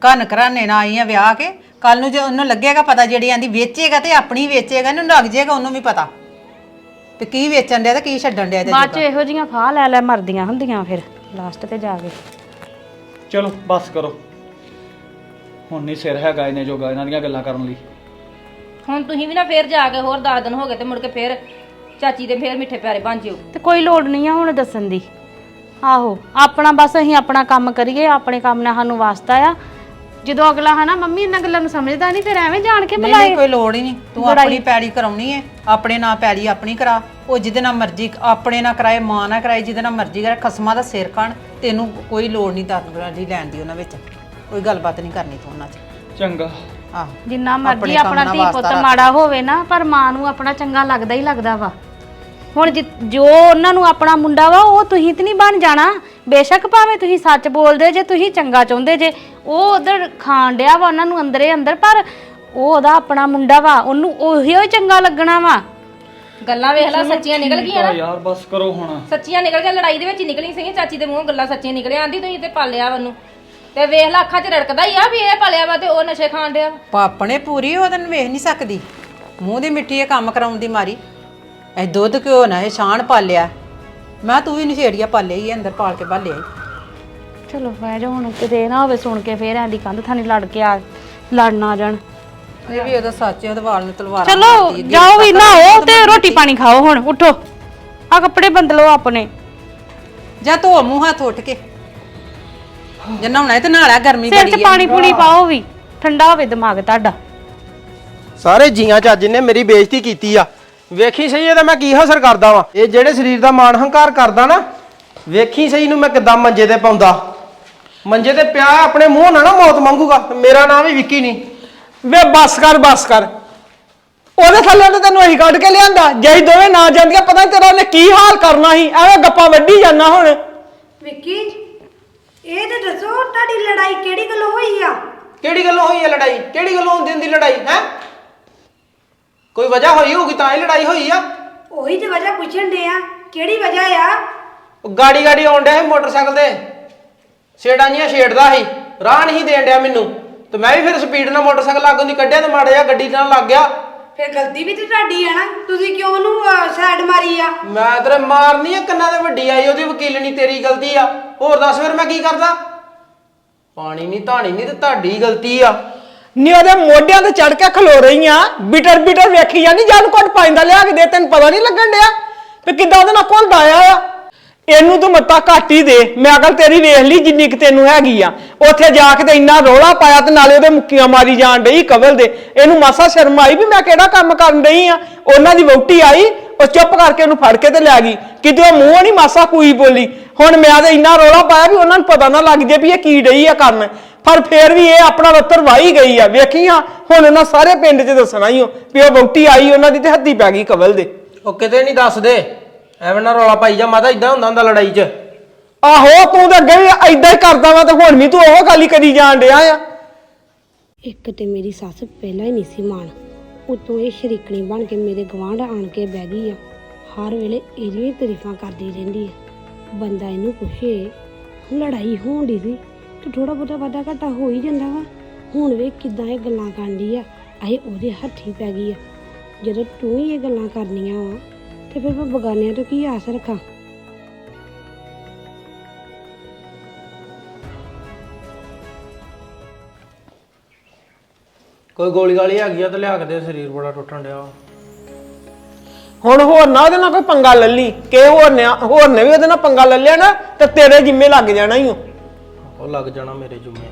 S7: ਕੰਨ ਘਰਾਣੇ ਨਾਲ ਆਈ ਆ ਵਿਆਹ ਕੇ। ਕੱਲ ਨੂੰ ਜੇ ਉਹਨੂੰ ਲੱਗੇਗਾ ਪਤਾ ਜਿਹੜੀ ਆਂਦੀ ਵੇਚੇਗਾ ਤੇ ਆਪਣੀ ਵੇਚੇਗਾ ਇਹਨੂੰ ਲੱਗ ਜਾਏਗਾ ਉਹਨੂੰ ਵੀ ਪਤਾ। ਤੇ ਕੀ ਵੇਚਣ ਡਿਆ ਤੇ ਕੀ ਛੱਡਣ ਡਿਆ ਇਹਦੇ
S9: ਬਾਅਦ ਚ ਇਹੋ ਜੀਆਂ ਫਾਹ ਲੈ ਲੈ ਮਰਦੀਆਂ ਹੁੰਦੀਆਂ ਫਿਰ ਲਾਸਟ ਤੇ ਜਾ ਕੇ।
S2: ਚਲੋ ਬਸ ਕਰੋ। ਹੁਣ ਨਹੀਂ ਸਿਰ ਹੈਗਾ ਇਹਨੇ ਜੋਗਾ ਇਹਨਾਂ ਦੀਆਂ ਗੱਲਾਂ ਕਰਨ ਲਈ।
S10: ਹੁਣ ਤੁਸੀਂ ਵੀ ਨਾ ਫੇਰ ਜਾ ਕੇ ਹੋਰ 10 ਦਿਨ ਹੋ ਗਏ ਤੇ ਮੁੜ ਕੇ ਫੇਰ ਚਾਚੀ ਦੇ ਫੇਰ ਮਿੱਠੇ ਪਿਆਰੇ ਬਣ ਜਿਓ।
S9: ਤੇ ਕੋਈ ਲੋੜ ਨਹੀਂ ਆ ਹੁਣ ਦੱਸਣ ਦੀ। ਆਹੋ ਆਪਣਾ ਬਸ ਅਸੀਂ ਆਪਣਾ ਕੰਮ ਕਰੀਏ ਆਪਣੇ ਕੰਮ ਨਾਲ ਸਾਨੂੰ ਵਾਸਤਾ ਆ। ਜਦੋਂ ਅਗਲਾ ਹਨਾ ਮੰਮੀ ਇਹਨਾਂ ਗੱਲਾਂ ਨੂੰ ਸਮਝਦਾ ਨਹੀਂ ਫਿਰ ਐਵੇਂ ਜਾਣ ਕੇ
S7: ਨਹੀਂ
S9: ਬੁਲਾਏ।
S7: ਨਹੀਂ ਕੋਈ ਲੋੜ ਹੀ ਨਹੀਂ। ਤੂੰ ਆਪਣੀ ਪੈੜੀ ਕਰਾਉਣੀ ਹੈ ਆਪਣੇ ਨਾਲ ਪੈੜੀ ਆਪਣੀ ਕਰਾ। ਉਹ ਜਿਹਦੇ ਨਾਲ ਮਰਜ਼ੀ ਆਪਣੇ ਨਾਲ ਕਰਾਏ ਮਾਂ ਨਾਲ ਕਰਾਏ ਜਿਹਦੇ ਨਾਲ ਮਰਜ਼ੀ ਕਰਾਏ ਖਸਮਾਂ ਦਾ ਸਿਰ ਖਾਣ। ਤੈਨੂੰ ਕੋਈ ਲੋੜ ਨਹੀਂ ਦਰਦ ਦੀ ਲੈਣ ਦੀ ਉਹਨਾਂ ਵਿੱਚ। ਕੋਈ ਗੱਲਬਾਤ ਨਹੀਂ ਕਰਨੀ ਤੂੰ ਉਹਨਾਂ 'ਚ
S2: ਚੰਗਾ।
S7: ਆਹੋ
S9: ਜਿੰਨਾ ਮਰਜ਼ੀ
S7: ਆਪਣੇ ਕੰਮ
S9: ਆਪਣਾ
S7: ਨਾਲ
S9: ਧੀ
S7: ਵਾਸਤਾ
S9: ਪੁੱਤ
S7: ਰੱਖ।
S9: ਮਾੜਾ ਹੋਵੇ ਨਾ ਪਰ ਮਾਂ ਨੂੰ ਆਪਣਾ ਚੰਗਾ ਲੱਗਦਾ ਹੀ ਲੱਗਦਾ ਵਾ। ਹੁਣ ਜਿ- ਜੋ ਉਹਨਾਂ ਨੂੰ ਆਪਣਾ ਮੁੰਡਾ ਵਾ ਉਹ ਤੁਸੀਂ ਤੇ ਨਹੀਂ ਬਣ ਜਾਣਾ। ਬੇਸ਼ੱਕ ਭਾਵੇਂ ਤੁਸੀਂ ਸੱਚ ਬੋਲਦੇ ਜੇ ਤੁਸੀਂ ਚੰਗਾ ਚਾਹੁੰਦੇ ਜੇ ਉਹ ਉਧਰ ਖਾਣ ਡਿਆ ਵਾ ਉਹਨਾਂ ਨੂੰ ਅੰਦਰੇ ਅੰਦਰ ਪਰ ਉਹ ਉਹਦਾ ਆਪਣਾ ਮੁੰਡਾ ਵਾ ਉਹਨੂੰ ਉਹੀ ਹੀ ਚੰਗਾ ਲੱਗਣਾ ਵਾ।
S10: ਗੱਲਾਂ ਵੇਖ ਲੈ ਸੱਚੀਆਂ ਨਿਕਲ ਗਈਆਂ ਨਾ।
S2: ਯਾਰ ਬਸ ਕਰੋ ਹੁਣ।
S10: ਸੱਚੀਆਂ ਨਿਕਲ ਗਈਆਂ ਲੜਾਈ ਦੇ ਵਿੱਚ ਹੀ ਨਿਕਲੀ ਸੀ ਚਾਚੀ ਦੇ ਮੂੰਹੋਂ ਗੱਲਾਂ ਸੱਚੀਆਂ ਨਿਕਲਿਆ ਆਂਦੀ ਤੁਸੀਂ ਤੇ ਪਾਲਿਆ ਉਹਨੂੰ। ਤੇ ਵੇਖ ਲੈ ਅੱਖਾਂ 'ਚ ਰੜਕਦਾ ਹੀ ਆ ਵੀ ਇਹ ਪਾਲਿਆ ਵਾ ਤੇ ਉਹ ਨਸ਼ੇ ਖਾਣ ਡਿਆ ਵਾ।
S7: ਪਾਪਣੇ ਪੂਰੀ ਉਹਦੇ ਨੂੰ ਵੇਖ ਨਹੀਂ ਸਕਦੀ। ਮੂੰਹ ਦੀ ਮਿੱਟੀ ਇਹ ਕੰਮ ਕਰਾਉਣ ਦੀ ਮਾਰੀ। ਐ ਦੁੱਧ ਕਿਉਂ ਨਾ ਇਹ ਛਾਣ ਪਾਲਿਆ। ਮੈਂ ਤੂੰ ਵੀ ਨਸ਼ੇੜੀਆ ਪਾਲਿਆ ਹੀ ਅੰਦਰ ਪਾਲ ਕੇ ਬਾਲਿਆ ਈ।
S9: ਚਲੋ ਬਹਿ ਜਾ ਹੁਣ ਕਿਤੇ ਇਹ ਨਾ ਹੋਵੇ ਸੁਣ ਕੇ ਫੇਰ ਐਂਦੀ ਕੰਧ ਥਾਣੀ ਲੜ ਕੇ ਆ ਲੜਨ ਆ ਜਾਣ।
S7: ਇਹ ਵੀ ਉਹਦਾ ਸੱਚ ਹੈ ਉਹਦੇ ਵਾਲ ਨੂੰ ਤਲਵਾਰ
S9: ਚਲੋ ਜਾਓ ਵੀ ਨਹਾਓ ਤੇ ਰੋਟੀ ਪਾਣੀ ਖਾਓ ਹੁਣ ਉਠੋ। ਆ ਕੱਪੜੇ ਬਦਲੋ ਆਪਣੇ।
S7: ਜਾਂ ਧੋ ਮੂੰਹ ਹੱਥ ਉੱਠ ਕੇ। ਜੇ ਨਹਾਉਣਾ ਹੈ ਤੇ ਨਹਾ ਲੈ ਗਰਮੀ
S9: ਸਿਰ
S7: ਬੜੀ
S9: 'ਚ
S7: ਹੈ
S9: ਪਾਣੀ ਪੂਣੀ ਪਾਓ ਵੀ ਠੰਡਾ ਹੋਵੇ ਦਿਮਾਗ ਤੁਹਾਡਾ।
S1: ਸਾਰੇ ਜੀਆਂ ਚੱਜ ਨੇ ਮੇਰੀ ਬੇਇੱਜ਼ਤੀ ਕੀਤੀ ਆ। ਵੇਖੀ ਸਹੀ ਇਹਦਾ ਮੈਂ ਕੀ ਹਸਰ ਕਰਦਾ ਵਾਂ? ਇਹ ਜਿਹੜੇ ਸਰੀਰ ਦਾ ਮਾਣ ਹੰਕਾਰ ਕਰਦਾ ਨਾ ਵੇਖੀ ਸਹੀ ਨੂੰ ਮੈਂ ਕਿੱਦਾਂ ਮੰਜੇ ਤੇ ਪਾਉਂਦਾ। ਮੰਜੇ ਤੇ ਪਿਆ ਆਪਣੇ ਮੂੰਹ ਨਾਲ ਨਾ ਮੌਤ ਮੰਗੂਗਾ। ਮੇਰਾ ਨਾਮ ਵੀ ਵਿੱਕੀ ਨਹੀਂ।
S8: ਵੇ ਬੱਸ ਕਰ ਬੱਸ ਕਰ। ਉਹਦੇ ਥੱਲੇ ਤੇ ਤੈਨੂੰ ਅਸੀਂ ਕੱਢ ਕੇ ਲਿਆਂਦਾ। ਜੇ ਅਸੀਂ ਦੋਵੇਂ ਨਾ ਜਾਂਦੀਆਂ ਪਤਾ ਨੀ ਤੇਰਾ ਉਹਨੇ ਕੀ ਹਾਲ ਕਰਨਾ ਸੀ। ਐਵੇਂ ਗੱਪਾਂ ਵੱਢੀ ਜਾਂਦਾ ਹੁਣ।
S11: ਵਿੱਕੀ ਇਹ ਤੇ ਦੱਸੋ ਤੁਹਾਡੀ ਲੜਾਈ ਕਿਹੜੀ ਗੱਲੋਂ ਹੋਈ ਆ?
S1: ਕਿਹੜੀ ਗੱਲੋਂ ਹੋਈ ਹੈ ਲੜਾਈ? ਕਿਹੜੀ ਗੱਲੋਂ ਹੁੰਦੀ ਹੁੰਦੀ ਲੜਾਈ ਹੈ? ਕੋਈ ਵਜ੍ਹਾ ਹੋਈ ਹੋਊਗੀ ਤਾਂ ਹੀ ਲੜਾਈ ਹੋਈ ਆ?
S11: ਉਹੀ ਤੇ ਵਜ੍ਹਾ ਪੁੱਛਣ ਦੇ ਆ ਕਿਹੜੀ ਵਜ੍ਹਾ ਆ?
S1: ਉਹ ਗਾੜੀ ਗਾੜੀ ਆਉਣ ਡਿਆ ਸੀ ਮੋਟਰਸਾਈਕਲ ਤੇ। ਛੇੜਾਂ ਜੀਆਂ ਛੇੜਦਾ ਸੀ ਰਾਹ ਨਹੀਂ ਦੇਣ ਡਿਆ ਮੈਨੂੰ। ਤੇ ਮੈਂ ਵੀ ਫਿਰ ਸਪੀਡ ਨਾਲ ਮੋਟਰਸਾਈਕਲ ਲਾਗੋਂ ਦੀ ਕੱਢਿਆ ਤੇ ਮਾੜਾ ਜਿਹਾ ਗੱਡੀ ਨਾਲ ਲੱਗ ਗਿਆ।
S11: ਫਿਰ ਗਲਤੀ ਵੀ ਤੇ ਤੁਹਾਡੀ ਆ ਨਾ। ਤੁਸੀਂ ਕਿਉਂ ਉਹਨੂੰ ਸਾਈਡ ਮਾਰੀ ਆ?
S1: ਮੈਂ ਤੇਰੇ ਮਾਰਨੀ ਆ ਕੰਨਾਂ ਤੇ ਵੱਡੀ ਆਈ ਉਹਦੀ ਵਕੀਲਣੀ ਤੇਰੀ ਗਲਤੀ ਆ। ਹੋਰ ਦੱਸ ਫਿਰ ਮੈਂ ਕੀ ਕਰਦਾ? ਪਾਣੀ ਨਹੀਂ ਧਾਣੀ ਨਹੀਂ ਤੇ ਤੁਹਾਡੀ ਗਲਤੀ ਆ।
S8: ਨੀ ਉਹਦੇ ਮੋਢਿਆਂ ਤੇ ਚੜ ਕੇ ਖਲੋ ਰਹੀ ਆ। ਬਿਟਰ ਬਿਟਰ ਵੇਖੀ ਜਾਂਦੀ ਜਦ ਕੋਟ ਪਾਇੰਦਾ ਲਿਆ ਕੇ ਦੇ ਤੈਨੂੰ ਪਤਾ ਨਹੀਂ ਲੱਗਣ ਡਿਆ ਵੀ ਕਿੱਦਾਂ ਉਹਦੇ ਨਾਲ ਘੁਲਦਾ ਆਇਆ ਆ। ਇਹਨੂੰ ਤੂੰ ਮੱਤਾ ਘੱਟ ਹੀ ਦੇ। ਮੈਂ ਅਕਲ ਤੇਰੀ ਵੇਖ ਲਈ ਜਿੰਨੀ ਕਿ ਤੈਨੂੰ ਹੈਗੀ ਆ। ਉੱਥੇ ਜਾ ਕੇ ਤੇ ਇੰਨਾ ਰੋਲਾ ਪਾਇਆ ਤੇ ਨਾਲੇ ਉਹਦੇ ਮੁੱਕੀਆਂ ਮਾਰੀ ਜਾਣ ਡਈ ਕਵਲ ਦੇ। ਇਹਨੂੰ ਮਾਸਾ ਸ਼ਰਮ ਆਈ ਵੀ ਮੈਂ ਕਿਹੜਾ ਕੰਮ ਕਰਨ ਡਈ ਆ? ਉਹਨਾਂ ਦੀ ਵਹੁਟੀ ਆਈ, ਉਹ ਚੁੱਪ ਕਰਕੇ ਉਹਨੂੰ ਫੜ ਕੇ ਤੇ ਲੈ ਗਈ। ਕਿਤੇ ਉਹ ਮੂੰਹ ਨਹੀਂ ਮਾਸਾ ਕੋਈ ਬੋਲੀ। ਹੁਣ ਮੈਂ ਤੇ ਇੰਨਾ ਰੋਲਾ ਪਾਇਆ ਵੀ ਉਹਨਾਂ ਨੂੰ ਪਤਾ ਨਾ ਲੱਗ ਜੇ ਵੀ ਇਹ ਕੀ ਡਈ ਆ ਕਰਨ। ਪਰ ਫੇਰ ਵੀ ਇਹ ਆਪਣਾ ਰੱਤਰ ਵਾਹੀ ਗਈ ਆ। ਵੇਖੀ ਆ ਹੁਣ ਉਹਨਾਂ ਸਾਰੇ ਪਿੰਡ 'ਚ ਦੱਸਣਾ ਹੀ ਹੋ ਵੀ ਉਹ ਵਹੁਟੀ ਆਈ, ਉਹਨਾਂ ਦੀ ਤੇ ਹੱਦੀ ਪੈ ਗਈ ਕਵਲ ਦੇ।
S1: ਉਹ ਕਿਤੇ ਨਹੀਂ ਦੱਸਦੇ। ਐਵੇਂ ਨਾ ਰੌਲਾ ਪਾਈ ਜਾ ਮਾਤਾ ਇਦਾਂ ਹੁੰਦਾ ਹੁੰਦਾ ਲੜਾਈ 'ਚ।
S8: ਆਹੋ ਤੂੰ ਤਾਂ ਅੱਗੇ ਵੀ ਐਦਾਂ ਹੀ ਕਰਦਾ ਵਾ ਤੇ ਹੁਣ ਵੀ ਤੂੰ ਉਹ ਗੱਲ ਹੀ ਕਰੀ ਜਾਣ ਡਿਆ ਆ।
S11: ਇੱਕ ਤੇ ਮੇਰੀ ਸੱਸ ਪਹਿਲਾਂ ਹੀ ਨਹੀਂ ਸੀ ਮਾਣ। ਉਤੋਂ ਇਹ ਸ਼ਰੀਕਣੀ ਬਣ ਕੇ ਮੇਰੇ ਗਵਾਂਢ ਆਣ ਕੇ ਬਹਿ ਗਈ ਆ। ਹਰ ਵੇਲੇ ਇਹਦੀਆਂ ਹੀ ਤਾਰੀਫਾਂ ਕਰਦੀ ਰਹਿੰਦੀ ਆ। ਬੰਦਾ ਇਹਨੂੰ ਪੁੱਛੇ ਲੜਾਈ ਹੋਣ ਦੀ ਸੀ ਤੇ ਥੋੜਾ ਬਹੁਤਾ ਵਾਧਾ ਘਾਟਾ ਹੋ ਹੀ ਜਾਂਦਾ ਵਾ। ਹੁਣ ਵੇ ਕਿਦਾਂ ਇਹ ਗੱਲਾਂ ਕਰਦੀ ਆ। ਇਹ ਉਹਦੇ ਹੱਥੀ ਪੈ ਗਈ ਆ। ਜਦੋਂ ਤੂੰ ਹੀ ਇਹ ਗੱਲਾਂ ਕਰਨੀਆਂ ਵਾ ਤੇ ਫਿਰ ਮੈਂ ਬਗਾਨਿਆਂ ਤੋਂ ਕੀ ਆਸ ਰੱਖਾਂ?
S1: ਕੋਈ ਗੋਲੀ ਗਾਲੀ ਹੈਗੀ ਆ ਤੇ ਲਿਆ ਕੇ ਦੇ ਸਰੀਰ ਬੜਾ ਟੁੱਟਣ ਡਿਆ
S8: ਹੁਣ ਹੋਰ ਨਾ ਉਹਦੇ ਨਾਲ ਕੋਈ ਪੰਗਾ ਲੈ ਲਈ ਕਿ ਹੋਰ ਨੇ ਹੋਰ ਨੇ ਵੀ ਉਹਦੇ ਨਾਲ ਪੰਗਾ ਲੈ ਲਿਆ ਨਾ ਤੇ ਤੇਰੇ ਜਿੰਮੇ ਲੱਗ ਜਾਣਾ ਹੀ
S1: ਉਹ ਲੱਗ ਜਾਣਾ ਮੇਰੇ ਜੁਮੇ।